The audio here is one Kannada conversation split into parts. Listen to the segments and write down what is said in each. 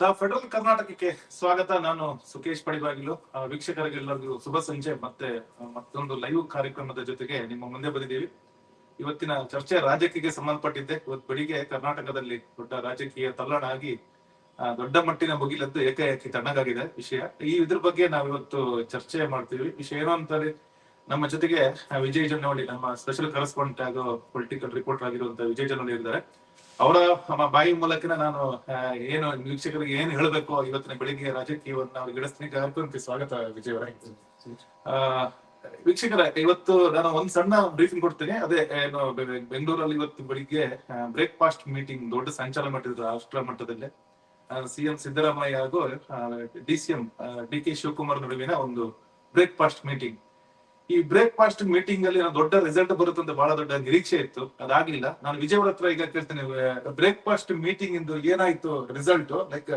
ದ ಫೆಡರಲ್ ಕರ್ನಾಟಕಕ್ಕೆ ಸ್ವಾಗತ. ನಾನು ಸುಕೇಶ್ ಪಡಿಬಾಗಿಲು. ವೀಕ್ಷಕರಿಗೆಲ್ಲರಿಗೂ ಶುಭ ಸಂಜೆ. ಮತ್ತೆ ಮತ್ತೊಂದು ಲೈವ್ ಕಾರ್ಯಕ್ರಮದ ಜೊತೆಗೆ ನಿಮ್ಮ ಮುಂದೆ ಬಂದಿದ್ದೀವಿ. ಇವತ್ತಿನ ಚರ್ಚೆ ರಾಜಕೀಯಕ್ಕೆ ಸಂಬಂಧಪಟ್ಟಿದ್ದೆ. ಇವತ್ತು ಬೆಳಿಗ್ಗೆ ಕರ್ನಾಟಕದಲ್ಲಿ ದೊಡ್ಡ ರಾಜಕೀಯ ತಲ್ಲಣ ಆಗಿ ದೊಡ್ಡ ಮಟ್ಟಿನ ಮುಗಿಲದ್ದು ಏಕಾಏಕಿ ತಣ್ಣಗಾಗಿದೆ ವಿಷಯ. ಈ ಇದ್ರ ಬಗ್ಗೆ ನಾವು ಇವತ್ತು ಚರ್ಚೆ ಮಾಡ್ತೀವಿ. ವಿಷಯ ಏನು ಅಂತಾರೆ ನಮ್ಮ ಜೊತೆಗೆ ವಿಜಯ್ ಜನವಳಿ ನಮ್ಮ ಸ್ಪೆಷಲ್ ಕರೆಸ್ಪಾಂಡೆಂಟ್ ಆಗೋ ಪೊಲಿಟಿಕಲ್ ರಿಪೋರ್ಟರ್ ಆಗಿರುವಂತ ವಿಜಯ್ ಜನವಳಿ ಇದ್ದಾರೆ. ಅವರ ಬಾಯಿ ಮೂಲಕನ ನಾನು ಏನು ವೀಕ್ಷಕರಿಗೆ ಏನ್ ಹೇಳಬೇಕು ಇವತ್ತಿನ ಬೆಳಿಗ್ಗೆ ರಾಜಕೀಯವನ್ನು ಅವ್ರಿಗೆ ಗಿಡಸ್ತೀನಿ ಕಾರ್ಯಕ್ರಮಕ್ಕೆ ಸ್ವಾಗತ ವಿಜಯ್ ಅವರ. ವೀಕ್ಷಕರ, ಇವತ್ತು ನಾನು ಒಂದ್ ಸಣ್ಣ ಬ್ರೀಫಿಂಗ್ ಕೊಡ್ತೇನೆ. ಅದೇ, ಏನು ಬೆಂಗಳೂರಲ್ಲಿ ಇವತ್ತು ಬೆಳಿಗ್ಗೆ ಬ್ರೇಕ್ಫಾಸ್ಟ್ ಮೀಟಿಂಗ್ ದೊಡ್ಡ ಸಂಚಾಲ ಮಾಡಿದ್ರು ರಾಷ್ಟ್ರ ಮಟ್ಟದಲ್ಲೇ. ಸಿಎಂ ಸಿದ್ದರಾಮಯ್ಯ ಹಾಗೂ D C M D K Shivakumar ನಡುವಿನ ಒಂದು ಬ್ರೇಕ್ಫಾಸ್ಟ್ ಮೀಟಿಂಗ್ ಈ ಬ್ರೇಕ್ಫಾಸ್ಟ್ ಮೀಟಿಂಗ್ ಅಲ್ಲಿ ನಾನು ದೊಡ್ಡ ರಿಸಲ್ಟ್ ಬರುತ್ತೆ ಅಂತ ಬಹಳ ದೊಡ್ಡ ನಿರೀಕ್ಷೆ ಇತ್ತು. ಅದಾಗ್ಲಿಲ್ಲ. ನಾನು ವಿಜಯ್ ಹತ್ರ ಈಗ ಕೇಳ್ತೇನೆ ಬ್ರೇಕ್ಫಾಸ್ಟ್ ಮೀಟಿಂಗ್ ಇಂದು ಏನಾಯ್ತು ರಿಸಲ್ಟ್ ಲೈಕ್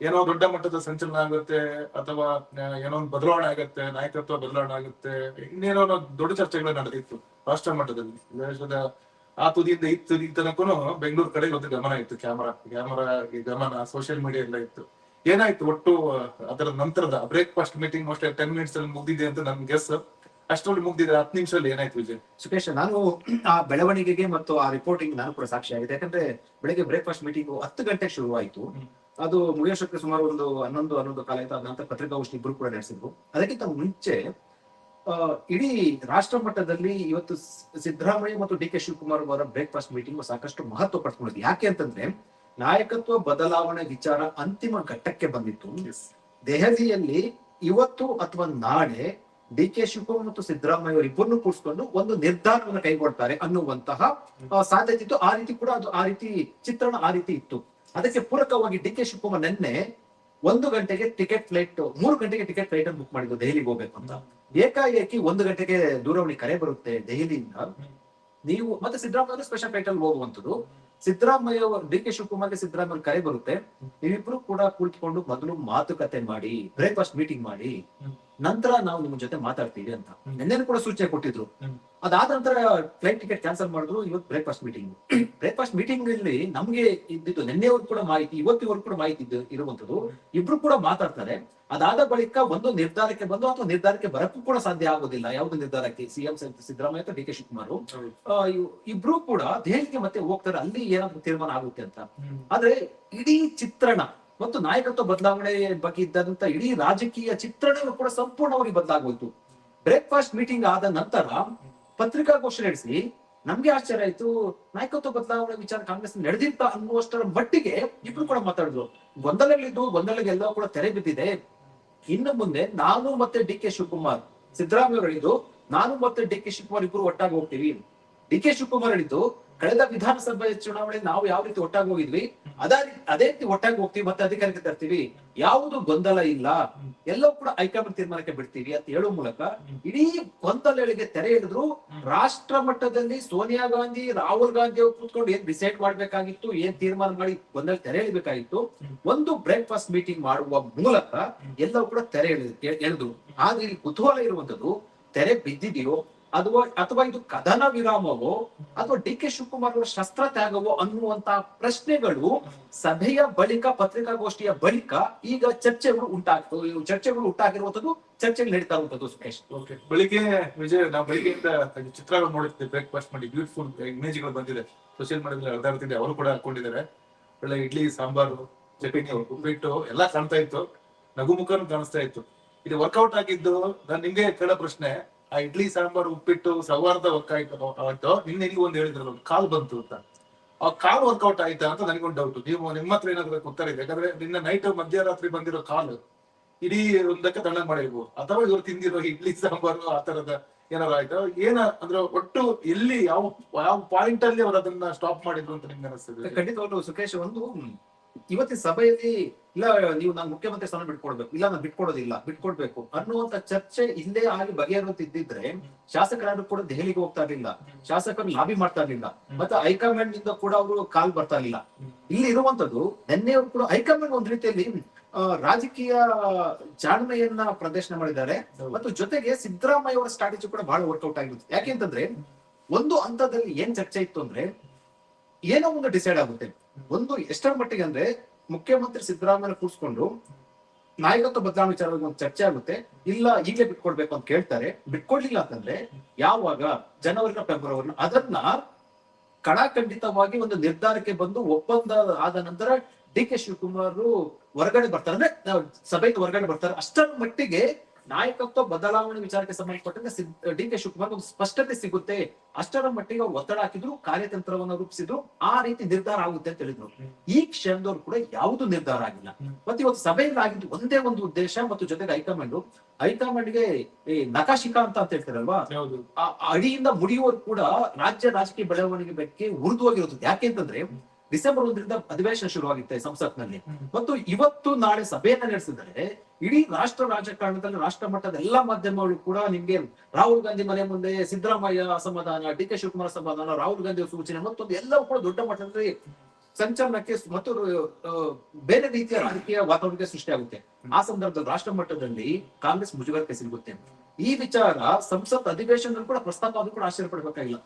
ಏನೋ ದೊಡ್ಡ ಮಟ್ಟದ ಸಂಚಲನ ಆಗುತ್ತೆ ಅಥವಾ ಏನೋ ಒಂದು ಬದಲಾವಣೆ ಆಗುತ್ತೆ, ನಾಯಕತ್ವ ಬದಲಾವಣೆ ಆಗುತ್ತೆ, ಇನ್ನೇನೋ ದೊಡ್ಡ ಚರ್ಚೆಗಳು ನಡೆದಿತ್ತು ರಾಷ್ಟ್ರ ಮಟ್ಟದಲ್ಲಿ. ದೇಶದ ಆ ತುದಿಯಿಂದ ಈ ತುದಿ ತನಕೂ ಬೆಂಗಳೂರು ಕಡೆ ಒಂದು ಗಮನ ಇತ್ತು ಕ್ಯಾಮರಾ ಕ್ಯಾಮರಾ ಗಮನ ಸೋಷಿಯಲ್ ಮೀಡಿಯಾ ಎಲ್ಲ ಇತ್ತು. ಏನಾಯ್ತು ಒಟ್ಟು ಅದರ ನಂತರದ breakfast meeting most ten minutes ಅಲ್ಲಿ ಮುಗ್ದಿದೆ ಅಂತ ನನ್ ಗೆಸ್ ಅಷ್ಟರಲ್ಲಿ ಮುಗ್ದಿದೆ ಹತ್ತು ನಿಮಿಷದಲ್ಲಿ ಏನಾಯ್ತು ವಿಜಯ್? ಸುಖೇಶ್ ನಾನು ಆ ಬೆಳವಣಿಗೆಗೆ ಮತ್ತು ಆ ರಿಪೋರ್ಟಿಂಗ್ ನಾನು ಕೂಡ ಸಾಕ್ಷಿಯಾಗಿದೆ ಯಾಕಂದ್ರೆ ಬೆಳಗ್ಗೆ ಬ್ರೇಕ್ಫಾಸ್ಟ್ ಮೀಟಿಂಗ್ ಹತ್ತು ಗಂಟೆಗೆ ಶುರುವಾಯಿತು. ಅದು ಮುಗಿಯೋಷ್ಟಕ್ಕೆ ಸುಮಾರು ಒಂದು ಹನ್ನೊಂದು ಹನ್ನೊಂದು ಕಾಲ ಆಯ್ತು. ಅದ ನಂತರ ಪತ್ರಿಕಾಗೋಷ್ಠಿ ಇಬ್ರು ಕೂಡ ನಡೆಸಿದ್ರು. ಅದಕ್ಕಿಂತ ಮುಂಚೆ ಇಡೀ ರಾಷ್ಟ್ರ ಮಟ್ಟದಲ್ಲಿ ಇವತ್ತು ಸಿದ್ದರಾಮಯ್ಯ ಮತ್ತು ಡಿ ಕೆ ಶಿವಕುಮಾರ್ ಅವರ ಬ್ರೇಕ್ಫಾಸ್ಟ್ ಮೀಟಿಂಗ್ ಸಾಕಷ್ಟು ಮಹತ್ವ ಪಡ್ಕೊಂಡಿದೆ. ಯಾಕೆ ಅಂತಂದ್ರೆ ನಾಯಕತ್ವ ಬದಲಾವಣೆ ವಿಚಾರ ಅಂತಿಮ ಘಟ್ಟಕ್ಕೆ ಬಂದಿತ್ತು. ದೆಹಲಿಯಲ್ಲಿ ಇವತ್ತು ಅಥವಾ ನಾಳೆ ಡಿ ಕೆ ಶಿವಕುಮಾರ್ ಮತ್ತು ಸಿದ್ದರಾಮಯ್ಯ ಅವರು ಇಬ್ಬರನ್ನು ಕೂಡಿಸ್ಕೊಂಡು ಒಂದು ನಿರ್ಧಾರವನ್ನು ಕೈಗೊಳ್ತಾರೆ ಅನ್ನುವಂತಹ ಸಾಧ್ಯತೆ ಇತ್ತು. ಆ ರೀತಿ ಕೂಡ ಅದು ಆ ರೀತಿ ಚಿತ್ರಣ ಆ ರೀತಿ ಇತ್ತು. ಅದಕ್ಕೆ ಪೂರಕವಾಗಿ ಡಿ ಕೆ ಶಿವಕುಮಾರ್ ನಿನ್ನೆ ಒಂದು ಗಂಟೆಗೆ ಟಿಕೆಟ್ ಫ್ಲೈಟ್ ಮೂರು ಗಂಟೆಗೆ ಟಿಕೆಟ್ ಫ್ಲೈಟ್ ಅನ್ನು ಬುಕ್ ಮಾಡಿದ್ರು ದೆಹಲಿಗೆ ಹೋಗ್ಬೇಕು ಅಂತ. ಏಕಾಏಕಿ ಒಂದು ಗಂಟೆಗೆ ದೂರವಾಣಿ ಕರೆ ಬರುತ್ತೆ ದೆಹಲಿಯಿಂದ. ನೀವು ಮತ್ತೆ ಸಿದ್ದರಾಮಯ್ಯ ಸ್ಪೆಷಲ್ ಫ್ಲೈಟ್ ಅಲ್ಲಿ ಹೋಗುವಂತದ್ದು ಸಿದ್ದರಾಮಯ್ಯ ಅವರು ಡಿ ಕೆ ಶಿವಕುಮಾರ್ಗೆ ಸಿದ್ದರಾಮಯ್ಯ ಕರೆ ಬರುತ್ತೆ ನೀವಿಬ್ರು ಕೂಡ ಕುಳಿತುಕೊಂಡು ಮೊದಲು ಮಾತುಕತೆ ಮಾಡಿ ಬ್ರೇಕ್ಫಾಸ್ಟ್ ಮೀಟಿಂಗ್ ಮಾಡಿ. ನಂತರ ನಾವು ನಿಮ್ ಜೊತೆ ಮಾತಾಡ್ತೀವಿ ಅಂತ. ನಿನ್ನೆ ಕೂಡ ಸೂಚನೆ ಕೊಟ್ಟಿದ್ರು. ಅದಾದ ನಂತರ ಫ್ಲೈಟ್ ಟಿಕೆಟ್ ಕ್ಯಾನ್ಸಲ್ ಮಾಡಿದ್ರು ಇವತ್ತು ಬ್ರೇಕ್ಫಾಸ್ಟ್ ಮೀಟಿಂಗ್ ಬ್ರೇಕ್ಫಾಸ್ಟ್ ಮೀಟಿಂಗ್ ಅಲ್ಲಿ ನಮ್ಗೆ ಇದ್ದಿದ್ದು ನಿನ್ನೆವರೆಗೂ ಕೂಡ ಮಾಹಿತಿ ಇವತ್ತಿವರೆಗೂ ಕೂಡ ಮಾಹಿತಿ ಇದ್ದು ಇರುವಂತದ್ದು ಇಬ್ರು ಕೂಡ ಮಾತಾಡ್ತಾರೆ. ಅದಾದ ಬಳಿಕ ಒಂದು ನಿರ್ಧಾರಕ್ಕೆ ಬಂದು ಅಥವಾ ನಿರ್ಧಾರಕ್ಕೆ ಬರಕ್ಕೂ ಕೂಡ ಸಾಧ್ಯ ಆಗೋದಿಲ್ಲ. ಯಾವ್ದು ನಿರ್ಧಾರಕ್ಕೆ? ಸಿಎಂ ಸಿದ್ದರಾಮಯ್ಯ ಅಥವಾ ಡಿ ಕೆ ಶಿವಕುಮಾರ್ ಇಬ್ರು ಕೂಡ ದೆಹಲಿಗೆ ಮತ್ತೆ ಹೋಗ್ತಾರೆ. ಅಲ್ಲಿ ಏನಾದ್ರು ತೀರ್ಮಾನ ಆಗುತ್ತೆ ಅಂತ. ಆದ್ರೆ ಇಡೀ ಚಿತ್ರಣ ಮತ್ತು ನಾಯಕತ್ವ ಬದಲಾವಣೆ ಬಗ್ಗೆ ಇದ್ದಂತ ಇಡೀ ರಾಜಕೀಯ ಚಿತ್ರಣವೂ ಕೂಡ ಸಂಪೂರ್ಣವಾಗಿ ಬದಲಾಗೋಯ್ತು ಬ್ರೇಕ್ಫಾಸ್ಟ್ ಮೀಟಿಂಗ್ ಆದ ನಂತರ ಪತ್ರಿಕಾಗೋಷ್ಠಿ ನಡೆಸಿ, ನಮ್ಗೆ ಆಶ್ಚರ್ಯ ಆಯ್ತು. ನಾಯಕತ್ವ ಬದಲಾವಣೆ ವಿಚಾರ ಕಾಂಗ್ರೆಸ್ ನಡೆದಿತ್ತ ಅನ್ನುವಷ್ಟರ ಮಟ್ಟಿಗೆ ಇಬ್ರು ಕೂಡ ಮಾತಾಡಿದ್ರು. ಗೊಂದಲಗಳಿದ್ದು ಗೊಂದಲಗೆಲ್ಲ ಕೂಡ ತೆರೆ ಬಿದ್ದಿದೆ. ಇನ್ನು ಮುಂದೆ ನಾನು ಮತ್ತೆ ಡಿ ಕೆ ಶಿವಕುಮಾರ್, ಸಿದ್ದರಾಮಯ್ಯ ಹೇಳಿದ್ದು, ನಾನು ಮತ್ತೆ ಡಿ ಕೆ ಶಿವಕುಮಾರ್ ಇಬ್ರು ಒಟ್ಟಾಗಿ ಹೋಗ್ತೀವಿ. ಡಿ ಕೆ ಶಿವಕುಮಾರ್ ಹೇಳಿದ್ದು ಕಳೆದ ವಿಧಾನಸಭೆ ಚುನಾವಣೆ ನಾವು ಯಾವ ರೀತಿ ಒಟ್ಟಾಗಿ ಹೋಗಿದ್ವಿ, ಅದೇ ಅದೇ ರೀತಿ ಒಟ್ಟಾಗಿ ಹೋಗ್ತೀವಿ, ಮತ್ತೆ ಅಧಿಕಾರಕ್ಕೆ ತರ್ತೀವಿ, ಯಾವುದು ಗೊಂದಲ ಇಲ್ಲ. ಎಲ್ಲವೂ ಕೂಡ ಹೈಕಮಾಂಡ್ ತೀರ್ಮಾನಕ್ಕೆ ಬಿಡ್ತೀವಿ ಅಂತ ಹೇಳುವ ಮೂಲಕ ಇಡೀ ಗೊಂದಲಗಳಿಗೆ ತೆರೆ ಹಿಡಿದ್ರು ರಾಷ್ಟ್ರ ಮಟ್ಟದಲ್ಲಿ ಸೋನಿಯಾ ಗಾಂಧಿ, ರಾಹುಲ್ ಗಾಂಧಿ ಅವರು ಕೂತ್ಕೊಂಡು ಏನ್ ಡಿಸೈಡ್ ಮಾಡ್ಬೇಕಾಗಿತ್ತು, ಏನ್ ತೀರ್ಮಾನ ಮಾಡಿ ಗೊಂದಲ ತೆರೆ ಇಳಿಬೇಕಾಗಿತ್ತು ಒಂದು ಬ್ರೇಕ್ಫಾಸ್ಟ್ ಮೀಟಿಂಗ್ ಮಾಡುವ ಮೂಲಕ ಎಲ್ಲವೂ ಕೂಡ ತೆರೆ ಎಳೆದು ಎಳೆದ್ರು. ಆದ್ರೆ ಇಲ್ಲಿ ಕುತೂಹಲ ಇರುವಂತದ್ದು ತೆರೆ ಬಿದ್ದಿದೆಯೋ ಅಥವಾ ಅಥವಾ ಇದು ಕದನ ವಿರಾಮವೋ ಅಥವಾ ಡಿ ಕೆ ಶಿವಕುಮಾರ್ ಅವರ ಶಸ್ತ್ರ ತ್ಯಾಗವೋ ಅನ್ನುವಂತ ಪ್ರಶ್ನೆಗಳು ಸಭೆಯ ಬಳಿಕ, ಪತ್ರಿಕಾಗೋಷ್ಠಿಯ ಬಳಿಕ ಈಗ ಚರ್ಚೆಗಳು ಉಂಟಾಗ್ತವೆ. ಚರ್ಚೆಗಳು ಉಂಟಾಗಿರುವಂತದ್ದು ಚರ್ಚೆಗಳು ನಡೀತಾ ಇರುವಂತದ್ದು ಸುಖೇಶ್ ಬೆಳಿಗ್ಗೆ ವಿಜಯ್, ನಾವು ಬೆಳಿಗ್ಗೆಯಿಂದ ಚಿತ್ರಗಳು ನೋಡಿದ್ವಿ. ಬ್ರೇಕ್ಫಾಸ್ಟ್ ಮಾಡಿ ಬ್ಯೂಟಿಫುಲ್ ಇಮೇಜ್ಗಳು ಬಂದಿದೆ. ಸೋಷಿಯಲ್ ಮೀಡಿಯಾದಲ್ಲಿ ಹರಿದಾಡ್ತಿದೆ ಅವರು ಕೂಡ ಹಾಕೊಂಡಿದ್ದಾರೆ. ಒಳ್ಳೆ ಇಡ್ಲಿ, ಸಾಂಬಾರು, ಚಟ್ನಿ, ಉಪ್ಪಿಟ್ಟು ಎಲ್ಲ ಕಾಣ್ತಾ ಇತ್ತು. ನಗುಮುಖನೂ ಕಾಣಿಸ್ತಾ ಇತ್ತು. ಇದು ವರ್ಕೌಟ್ ಆಗಿದ್ದು, ನಾನು ನಿಮ್ಗೆ ಕೇಳೋ ಪ್ರಶ್ನೆ ಆ ಇಡ್ಲಿ, ಸಾಂಬಾರ್, ಉಪ್ಪಿಟ್ಟು, ಸೌಹಾರ್ದ ವರ್ಕ್ ಆಯ್ತು ನಿನ್ನೆ ಇಲ್ಲಿ ಒಂದು ಹೇಳಿದ್ರಲ್ಲ, ಒಂದು ಕಾಲ್ ಬಂತು ಅಂತ. ಆ ಕಾಲ್ ವರ್ಕೌಟ್ ಆಯ್ತಾ ಅಂತ ನನಗೊಂದು ಡೌಟ್ ನೀವು ನಿಮ್ಮ ಹತ್ರ ಏನಾದ್ರು ಉತ್ತರ ಇದೆ. ಯಾಕಂದ್ರೆ ನಿನ್ನ ನೈಟ್ ಮಧ್ಯರಾತ್ರಿ ಬಂದಿರೋ ಕಾಲ್ ಇಡೀ ಒಂದಕ್ಕೆ ತಣ್ಣ ಮಾಡಿರ್ಬೋದು. ಅಥವಾ ಇವ್ರು ತಿಂದಿರೋ ಇಡ್ಲಿ, ಸಾಂಬಾರು ಆ ತರದ ಏನಾರ ಆಯ್ತು? ಏನ ಅಂದ್ರೆ ಒಟ್ಟು ಎಲ್ಲಿ, ಯಾವ ಯಾವ ಪಾಯಿಂಟ್ ಅಲ್ಲಿ ಅವ್ರು ಅದನ್ನ ಸ್ಟಾಪ್ ಮಾಡಿದ್ರು ಅಂತ ನಿಮ್ಗೆ ಅನಿಸ್ತದೆ? ಖಂಡಿತವಾಗ್ಲೂ ಸುಖೇಶ್, ಒಂದು ಇವತ್ತಿನ ಸಭೆಯಲ್ಲಿ, ಇಲ್ಲ, ನೀವು ನಾನು ಮುಖ್ಯಮಂತ್ರಿ ಸ್ಥಾನ ಬಿಟ್ಕೊಡ್ಬೇಕು, ಇಲ್ಲ, ನಾನು ಬಿಟ್ಕೊಡೋದಿಲ್ಲ, ಬಿಟ್ಕೊಡ್ಬೇಕು ಅನ್ನುವಂತ ಚರ್ಚೆ ಹಿಂದೆ ಆಗಿ ಇದ್ದಿದ್ರೆ ಶಾಸಕರಾದ್ರು ಕೂಡ ದೆಹಲಿಗೆ ಹೋಗ್ತಾ ಇರ್ಲಿಲ್ಲ. ಶಾಸಕರು ಲಾಬಿ ಮಾಡ್ತಾ ಇರ್ಲಿಲ್ಲ. ಮತ್ತೆ ಹೈಕಮಾಂಡ್ನಿಂದ ಕೂಡ ಅವರು ಕಾಲ್ ಬರ್ತಾ ಇರ್ಲಿಲ್ಲ. ಇಲ್ಲಿ ಇರುವಂತದ್ದು ನಿನ್ನೆಯವರು ಕೂಡ ಹೈಕಮಾಂಡ್ ಒಂದ್ ರೀತಿಯಲ್ಲಿ ರಾಜಕೀಯ ಜಾಣ್ಮೆಯನ್ನ ಪ್ರದರ್ಶನ ಮಾಡಿದ್ದಾರೆ. ಮತ್ತು ಜೊತೆಗೆ ಸಿದ್ದರಾಮಯ್ಯ ಅವರ ಸ್ಟ್ರಾಟಜಿ ಕೂಡ ಬಹಳ ವರ್ಕೌಟ್ ಆಗಿರುತ್ತೆ. ಯಾಕೆಂತಂದ್ರೆ ಒಂದು ಹಂತದಲ್ಲಿ ಏನ್ ಚರ್ಚೆ ಇತ್ತು ಅಂದ್ರೆ, ಏನೋ ಒಂದು ಡಿಸೈಡ್ ಆಗುತ್ತೆ. ಒಂದು ಎಷ್ಟರ ಮಟ್ಟಿಗೆ ಅಂದ್ರೆ ಮುಖ್ಯಮಂತ್ರಿ ಸಿದ್ದರಾಮಯ್ಯ ಕೂರಿಸ್ಕೊಂಡು ನಾಯಕತ್ವ ಬದಲಾವಣೆ ವಿಚಾರವಾಗಿ ಒಂದು ಚರ್ಚೆ ಆಗುತ್ತೆ. ಇಲ್ಲ, ಈಗಲೇ ಬಿಟ್ಕೊಡ್ಬೇಕು ಅಂತ ಕೇಳ್ತಾರೆ. ಬಿಟ್ಕೊಡ್ಲಿಲ್ಲ ಅಂತಂದ್ರೆ ಯಾವಾಗ? ಜನವರಿನ ಫೆಬ್ರವರಿನ. ಅದನ್ನ ಕಡಾಖಂಡಿತವಾಗಿ ಒಂದು ನಿರ್ಧಾರಕ್ಕೆ ಬಂದು ಒಪ್ಪಂದ ಆದ ನಂತರ ಡಿ ಕೆ ಶಿವಕುಮಾರ್ ಹೊರಗಡೆ ಬರ್ತಾರೆ. ಅಂದ್ರೆ ಸಭೆಗೆ ಹೊರಗಡೆ ಬರ್ತಾರೆ. ಅಷ್ಟರ ಮಟ್ಟಿಗೆ ನಾಯಕತ್ವ ಬದಲಾವಣೆ ವಿಚಾರಕ್ಕೆ ಸಂಬಂಧಪಟ್ಟಂತೆ ಡಿ ಕೆ ಶಿವಕುಮಾರ್ ಒಂದು ಸ್ಪಷ್ಟತೆ ಸಿಗುತ್ತೆ. ಅಷ್ಟರ ಮಟ್ಟಿಗೆ ಒತ್ತಡ ಹಾಕಿದ್ರು ಕಾರ್ಯತಂತ್ರವನ್ನು ರೂಪಿಸಿದ್ರು ಆ ರೀತಿ ನಿರ್ಧಾರ ಆಗುತ್ತೆ ಅಂತ ಹೇಳಿದ್ರು. ಈ ಕ್ಷಣದವ್ರು ಕೂಡ ಯಾವುದು ನಿರ್ಧಾರ ಆಗಿಲ್ಲ. ಮತ್ತೆ ಇವತ್ತು ಸಭೆಯಲ್ಲಿ ಆಗಿದ್ದು ಒಂದೇ ಒಂದು ಉದ್ದೇಶ ಮತ್ತು ಜೊತೆಗೆ ಹೈಕಮಾಂಡ್. ಹೈಕಮಾಂಡ್ಗೆ ಈ ನಕಾಶಿಕಾ ಅಂತ ಅಂತ ಹೇಳ್ತಾರಲ್ವಾ? ಅಡಿಯಿಂದ ಮುಡಿಯುವರು ಕೂಡ ರಾಜ್ಯ ರಾಜಕೀಯ ಬೆಳವಣಿಗೆ ಬಗ್ಗೆ ಉರಿದುವಾಗಿರುತ್ತದೆ ಯಾಕೆ ಅಂತಂದ್ರೆ ಡಿಸೆಂಬರ್ ಒಂದರಿಂದ ಅಧಿವೇಶನ ಶುರುವಾಗುತ್ತೆ ಸಂಸತ್ನಲ್ಲಿ. ಮತ್ತು ಇವತ್ತು ನಾಳೆ ಸಭೆಯನ್ನ ನಡೆಸಿದರೆ ಇಡೀ ರಾಷ್ಟ್ರ ರಾಜಕಾರಣದಲ್ಲಿ ರಾಷ್ಟ್ರ ಮಟ್ಟದ ಎಲ್ಲಾ ಮಾಧ್ಯಮಗಳು ಕೂಡ ನಿಮ್ಗೆ ರಾಹುಲ್ ಗಾಂಧಿ ಮನೆ ಮುಂದೆ ಸಿದ್ದರಾಮಯ್ಯ ಅಸಮಾಧಾನ, ಡಿ ಕೆ ಶಿವಕುಮಾರ್ ಅಸಮಾಧಾನ, ರಾಹುಲ್ ಗಾಂಧಿ ಸೂಚನೆ ಮತ್ತೊಂದು ಎಲ್ಲವೂ ಕೂಡ ದೊಡ್ಡ ಮಟ್ಟದಲ್ಲಿ ಸಂಚಲನಕ್ಕೆ ಮತ್ತು ಬೇರೆ ರೀತಿಯ ರಾಜಕೀಯ ವಾತಾವರಣಕ್ಕೆ ಸೃಷ್ಟಿಯಾಗುತ್ತೆ ಆ ಸಂದರ್ಭದಲ್ಲಿ ರಾಷ್ಟ್ರ ಮಟ್ಟದಲ್ಲಿ ಕಾಂಗ್ರೆಸ್ ಮುಜುಗರಕ್ಕೆ ಸಿಗುತ್ತೆ. ಈ ವಿಚಾರ ಸಂಸತ್ ಅಧಿವೇಶನದಲ್ಲಿ ಕೂಡ ಪ್ರಸ್ತಾಪ ಆದ್ರೂ ಕೂಡ ಆಶ್ಚರ್ಯ ಪಡಬೇಕಾಗಿಲ್ಲ.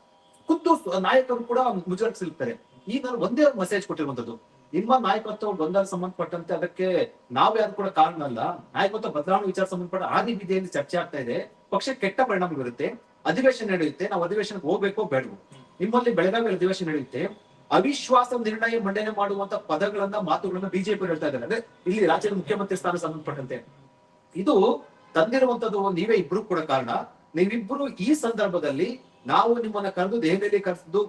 ಖುದ್ದು ನಾಯಕರು ಕೂಡ ಮುಜುಗರಕ್ಕೆ ಸಿಗ್ತಾರೆ ಈಗ ಒಂದೇ ಮೆಸೇಜ್ ಕೊಟ್ಟಿರುವಂತದ್ದು ನಿಮ್ಮ ನಾಯಕತ್ವ ಗೊಂದಲ ಸಂಬಂಧಪಟ್ಟಂತೆ ಅದಕ್ಕೆ ನಾವು ಯಾರು ಕೂಡ ಕಾರಣ ಅಲ್ಲ. ನಾಯಕತ್ವ ಬದಲಾವಣೆ ವಿಚಾರ ಸಂಬಂಧಪಟ್ಟ ಆದಿ ವಿಧಿಯಲ್ಲಿ ಚರ್ಚೆ ಆಗ್ತಾ ಇದೆ. ಪಕ್ಷ ಕೆಟ್ಟ ಪರಿಣಾಮ ಬೀರುತ್ತೆ. ಅಧಿವೇಶನ ನಡೆಯುತ್ತೆ. ನಾವು ಅಧಿವೇಶನಕ್ಕೆ ಹೋಗ್ಬೇಕೋ ಬೇಡವೋ. ನಿಮ್ಮಲ್ಲಿ ಬೆಳಗಾವಿ ಅಧಿವೇಶನ ನಡೆಯುತ್ತೆ. ಅವಿಶ್ವಾಸ ನಿರ್ಣಯ ಮಂಡನೆ ಮಾಡುವಂತ ಪದಗಳನ್ನ, ಮಾತುಗಳನ್ನ ಬಿಜೆಪಿ ಹೇಳ್ತಾ ಇದ್ದಾರೆ. ಅಂದ್ರೆ ಇಲ್ಲಿ ರಾಜ್ಯದ ಮುಖ್ಯಮಂತ್ರಿ ಸ್ಥಾನ ಸಂಬಂಧಪಟ್ಟಂತೆ. ಇದು ತಂದಿರುವಂತದ್ದು ನೀವೇ ಇಬ್ರು ಕೂಡ ಕಾರಣ. ನೀವಿಬ್ರು ಈ ಸಂದರ್ಭದಲ್ಲಿ ನಾವು ನಿಮ್ಮನ್ನ ಕರೆದು ದೆಹಲಿಯಲ್ಲಿ ಕರೆದು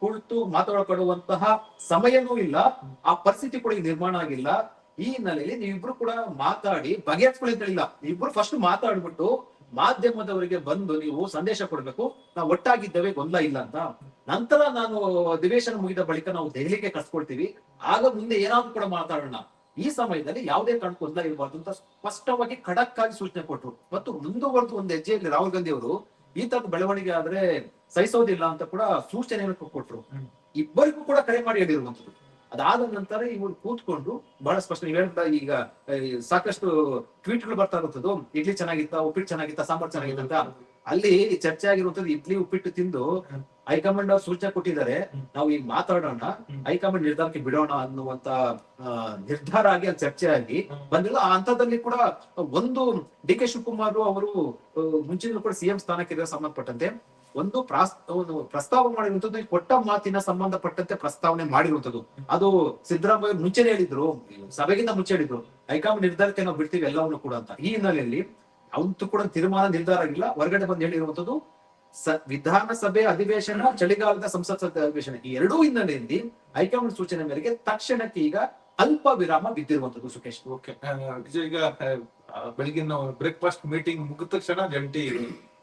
ಕುಳಿತು ಮಾತಾಡಪಡುವಂತಹ ಸಮಯನೂ ಇಲ್ಲ. ಆ ಪರಿಸ್ಥಿತಿ ಕೂಡ ನಿರ್ಮಾಣ ಆಗಿಲ್ಲ. ಈ ಹಿನ್ನೆಲೆಯಲ್ಲಿ ನೀವಿಬ್ರು ಕೂಡ ಮಾತಾಡಿ ಬಗೆಹರಿಸ್ಕೊಳ್ಳಿ ಅಂತ ನೀವಿಬ್ರು ಫಸ್ಟ್ ಮಾತಾಡ್ಬಿಟ್ಟು ಮಾಧ್ಯಮದವರಿಗೆ ಬಂದು ನೀವು ಸಂದೇಶ ಕೊಡ್ಬೇಕು. ನಾವು ಒಟ್ಟಾಗಿದ್ದೇವೆ, ಗೊಂದಲ ಇಲ್ಲ ಅಂತ. ನಂತರ ನಾನು ಅಧಿವೇಶನ ಮುಗಿದ ಬಳಿಕ ನಾವು ದೆಹಲಿಗೆ ಕರ್ಸ್ಕೊಳ್ತೀವಿ. ಆಗ ಮುಂದೆ ಏನಾದ್ರು ಕೂಡ ಮಾತಾಡೋಣ. ಈ ಸಮಯದಲ್ಲಿ ಯಾವುದೇ ಕಾರಣಕ್ಕೂ ಗೊಂದಲ ಇರಬಾರ್ದು ಅಂತ ಸ್ಪಷ್ಟವಾಗಿ ಖಡಕ್ ಸೂಚನೆ ಕೊಟ್ಟರು ಮತ್ತು ಮುಂದುವರೆದು ಒಂದು ಹೆಜ್ಜೆಯಲ್ಲಿ ರಾಹುಲ್ ಗಾಂಧಿ ಅವರು ಈ ತರದ ಬೆಳವಣಿಗೆ ಆದ್ರೆ ಸಹಿಸೋದಿಲ್ಲ ಅಂತ ಕೂಡ ಸೂಚನೆ ಕೊಟ್ರು. ಇಬ್ಬರಿಗೂ ಕೂಡ ಕರೆ ಮಾಡಿ ಹೇಳಿರುವಂತದ್ದು ಅದಾದ ನಂತರ ಇವರು ಕೂತ್ಕೊಂಡು ಬಹಳ ಸ್ಪಷ್ಟ ನೀವು ಹೇಳ್ತಾ ಈಗ ಸಾಕಷ್ಟು ಟ್ವೀಟ್ಗಳು ಬರ್ತಾ ಇರುತ್ತದು ಇಡ್ಲಿ ಚೆನ್ನಾಗಿತ್ತ ಉಪ್ಪಿಟ್ಟು ಚೆನ್ನಾಗಿತ್ತ ಸಾಂಬಾರ್ ಚೆನ್ನಾಗಿತ್ತ ಅಂತ ಅಲ್ಲಿ ಚರ್ಚೆ ಆಗಿರುವಂತದ್ದು ಇಡ್ಲಿ ಉಪ್ಪಿಟ್ಟು ತಿಂದು. ಹೈಕಮಾಂಡ್ ಅವ್ರು ಸೂಚನೆ ಕೊಟ್ಟಿದ್ದಾರೆ. ನಾವು ಈಗ ಮಾತಾಡೋಣ. ಹೈಕಮಾಂಡ್ ನಿರ್ಧಾರಕ್ಕೆ ಬಿಡೋಣ ಅನ್ನುವಂತ ನಿರ್ಧಾರ ಆಗಿ ಅಲ್ಲಿ ಚರ್ಚೆ ಆಗಿ ಬಂದಿಲ್ಲ ಆ ಹಂತದಲ್ಲಿ ಕೂಡ ಒಂದು ಡಿ ಕೆ ಶಿವಕುಮಾರ್ ಅವರು ಮುಂಚೆನೂ ಕೂಡ ಸಿಎಂ ಸ್ಥಾನಕ್ಕೆ ಸಂಬಂಧಪಟ್ಟಂತೆ ಒಂದು ಪ್ರಾಸ್ ಒಂದು ಪ್ರಸ್ತಾವ ಮಾಡಿರುವಂತದ್ದು ಕೊಟ್ಟ ಮಾತಿನ ಸಂಬಂಧಪಟ್ಟಂತೆ ಪ್ರಸ್ತಾವನೆ ಮಾಡಿರುವಂತದ್ದು ಅದು ಸಿದ್ದರಾಮಯ್ಯ ಮುಂಚೆನೆ ಹೇಳಿದ್ರು ಸಭೆಗಿಂತ ಮುಂಚೆ ಹೇಳಿದ್ರು ಹೈಕಮಾಂಡ್ ನಿರ್ಧಾರಕ್ಕೆ ನಾವು ಬಿಡ್ತೀವಿ ಎಲ್ಲವನ್ನು ಕೂಡ ಅಂತ ಈ ಹಿನ್ನೆಲೆಯಲ್ಲಿ ಅವಂತೂ ಕೂಡ ತೀರ್ಮಾನ ನಿರ್ಧಾರ ಆಗಿಲ್ಲ ಹೊರಗಡೆ ಬಂದು ಹೇಳಿರುವಂತದ್ದು ಸ, ವಿಧಾನಸಭೆ ಅಧಿವೇಶನ, ಚಳಿಗಾಲದ ಸಂಸತ್ ಅಧಿವೇಶನ ಈ ಎರಡೂ ಹಿನ್ನೆಲೆಯಲ್ಲಿ ಹೈಕಮಾಂಡ್ ಸೂಚನೆ ಮೇರೆಗೆ ತಕ್ಷಣಕ್ಕೆ ಈಗ ಅಲ್ಪ ವಿರಾಮ ಬಿದ್ದಿರುವಂತದ್ದು ಸುಖೇಶ್ ಓಕೆ ಈಗ ಬೆಳಗಿನ ಬ್ರೇಕ್ಫಾಸ್ಟ್ ಮೀಟಿಂಗ್ ಮುಗಿದ ತಕ್ಷಣ ಜಂಟಿ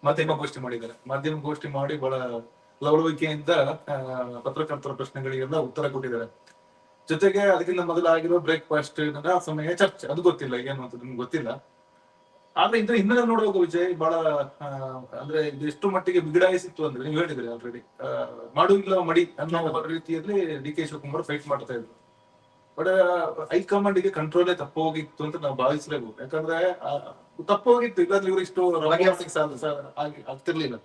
ಮಾಧ್ಯಮ ಗೋಷ್ಠಿ ಮಾಡಿದ್ದಾರೆ. ಮಾಧ್ಯಮ ಗೋಷ್ಠಿ ಮಾಡಿ ಬಹಳ ಲವಲವಿಕೆಯಿಂದ ಪತ್ರಕರ್ತರ ಪ್ರಶ್ನೆಗಳಿಗೆಲ್ಲ ಉತ್ತರ ಕೊಟ್ಟಿದ್ದಾರೆ. ಜೊತೆಗೆ ಅದಕ್ಕಿಂತ ಮೊದಲಾಗಿರೋ ಬ್ರೇಕ್ಫಾಸ್ಟ್ ಸಮಯ ಚರ್ಚೆ, ಅದು ಗೊತ್ತಿಲ್ಲ, ಏನು ಅಂತ ನಿಮ್ಗೆ ಗೊತ್ತಿಲ್ಲ. ಆದ್ರೆ ಇದ್ರ ಹಿನ್ನೆಲೆ ನೋಡುವಾಗ ವಿಜಯ್ ಬಹಳ ಅಂದ್ರೆ ಇದು ಎಷ್ಟು ಮಟ್ಟಿಗೆ ಬಿಗಡಾಯಿಸಿತ್ತು ಅಂದ್ರೆ ನೀವು ಹೇಳಿದ್ರಿ ಆಲ್ರೆಡಿ ಮಾಡು ಇಲ್ಲ ಮಡಿ ಅನ್ನೋ ರೀತಿಯಲ್ಲಿ ಡಿ ಕೆ ಶಿವಕುಮಾರ್ ಫೈಟ್ ಮಾಡ್ತಾ ಇದ್ರು. ಬಟ್ ಹೈಕಮಾಂಡ್ಗೆ ಕಂಟ್ರೋಲೇ ತಪ್ಪೋಗಿತ್ತು ಅಂತ ನಾವು ಭಾವಿಸ್ಲೇಬೇಕು. ಯಾಕಂದ್ರೆ ತಪ್ಪೋಗಿತ್ತು. ಇಲ್ಲಾಂದ್ರೆ ಇವರು ಇಷ್ಟು ಆಗ್ತಿರ್ಲಿಲ್ಲ.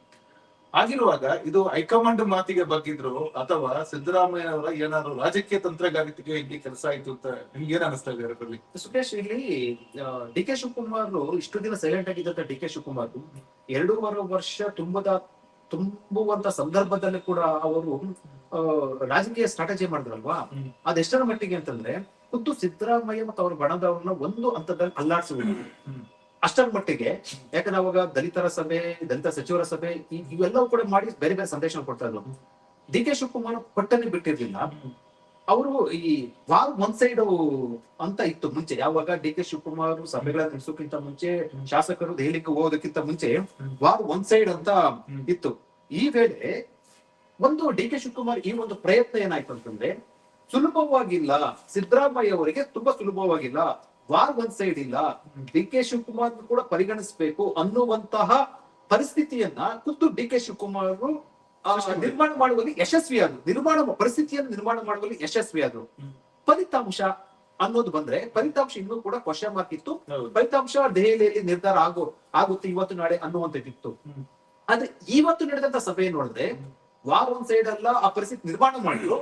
ಆಗಿರುವಾಗ ಇದು ಹೈಕಮಾಂಡ್ ಮಾತಿಗೆ ಬಗ್ಗಿದ್ರು ಅಥವಾ ಸಿದ್ದರಾಮಯ್ಯ ಅವರ ಏನಾದ್ರು ರಾಜಕೀಯ ತಂತ್ರಗಾರಿಕೆಗೆ ಇಲ್ಲಿ ಕೆಲಸ ಆಯ್ತು ಅಂತ ನಿಮ್ಗೆ ಏನ್ ಅನಿಸ್ತಾ ಇದೆ ಅದರಲ್ಲಿ ಸುಖೇಶ್ ಇಲ್ಲಿ ಡಿ ಕೆ ಶಿವಕುಮಾರ್ ಇಷ್ಟು ದಿನ ಸೈಲೆಂಟ್ ಆಗಿದ್ದಂತ ಡಿ ಕೆ ಶಿವಕುಮಾರ್ ಎರಡೂವರೆ ವರ್ಷ ತುಂಬದ ತುಂಬುವಂತ ಸಂದರ್ಭದಲ್ಲಿ ಕೂಡ ಅವರು ರಾಜಕೀಯ ಸ್ಟ್ರಾಟಜಿ ಮಾಡಿದ್ರಲ್ವಾ. ಅದೆಷ್ಟರ ಮಟ್ಟಿಗೆ ಅಂತಂದ್ರೆ ಖುದ್ದು ಸಿದ್ದರಾಮಯ್ಯ ಮತ್ತು ಅವರ ಬಣದವ್ರನ್ನ ಒಂದು ಹಂತದಲ್ಲಿ ಅಲ್ಲಾಡಿಸುವುದು ಹ್ಮ್. ಅಷ್ಟರ ಮಟ್ಟಿಗೆ ಯಾಕಂದ್ರೆ ಅವಾಗ ದಲಿತರ ಸಭೆ, ದಲಿತ ಸಚಿವರ ಸಭೆ ಇವೆಲ್ಲವೂ ಕೂಡ ಮಾಡಿ ಬೇರೆ ಬೇರೆ ಸಂದೇಶ ಕೊಡ್ತಾ ಇದ್ರು. ಡಿ ಕೆ ಶಿವಕುಮಾರ್ ಪಟ್ಟನೆ ಬಿಟ್ಟಿರ್ಲಿಲ್ಲ. ಅವರು ಈ ವಾರ್ ಒನ್ ಸೈಡ್ ಅಂತ ಇತ್ತು ಮುಂಚೆ. ಯಾವಾಗ ಡಿ ಕೆ ಶಿವಕುಮಾರ್ ಸಭೆಗಳ ನಡೆಸೋಕ್ಕಿಂತ ಮುಂಚೆ, ಶಾಸಕರು ದೆಹಲಿಗೆ ಹೋಗೋದಕ್ಕಿಂತ ಮುಂಚೆ ವಾರ್ ಒನ್ ಸೈಡ್ ಅಂತ ಇತ್ತು. ಈ ವೇಳೆ ಒಂದು ಡಿ ಕೆ ಶಿವಕುಮಾರ್ ಈ ಒಂದು ಪ್ರಯತ್ನ ಏನಾಯ್ತು ಅಂತಂದ್ರೆ ಸುಲಭವಾಗಿಲ್ಲ. ಸಿದ್ದರಾಮಯ್ಯ ಅವರಿಗೆ ತುಂಬಾ ಸುಲಭವಾಗಿಲ್ಲ. ವಾರ್ ಒನ್ ಸೈಡ್ ಇಲ್ಲ ಡಿ ಕೆ ಶಿವಕುಮಾರ್ ಕೂಡ ಪರಿಗಣಿಸಬೇಕು ಅನ್ನುವಂತಹ ಪರಿಸ್ಥಿತಿಯನ್ನ ಕುತ್ತು ಡಿ ಕೆ ಶಿವಕುಮಾರ್ ನಿರ್ಮಾಣ ಮಾಡುವಲ್ಲಿ ಯಶಸ್ವಿಯಾದ್ರು. ನಿರ್ಮಾಣ ಪರಿಸ್ಥಿತಿಯನ್ನು ನಿರ್ಮಾಣ ಮಾಡುವಲ್ಲಿ ಯಶಸ್ವಿಯಾದ್ರು. ಫಲಿತಾಂಶ ಅನ್ನೋದು ಬಂದ್ರೆ ಫಲಿತಾಂಶ ಇನ್ನೂ ಕೂಡ ಕ್ವಶನ್ ಮಾರ್ಕ್ ಇತ್ತು. ಫಲಿತಾಂಶ ದೆಹಲಿಯಲ್ಲಿ ನಿರ್ಧಾರ ಆಗೋ ಆಗುತ್ತೆ ಇವತ್ತು ನಾಳೆ ಅನ್ನುವಂಥದ್ದಿತ್ತು. ಆದ್ರೆ ಇವತ್ತು ನಡೆದಂತ ಸಭೆ ನೋಡಿದ್ರೆ ವಾರ್ ಒಂದ್ ಸೈಡ್ ಅಲ್ಲ ಆ ಪರಿಸ್ಥಿತಿ ನಿರ್ಮಾಣ ಮಾಡಿದ್ರು.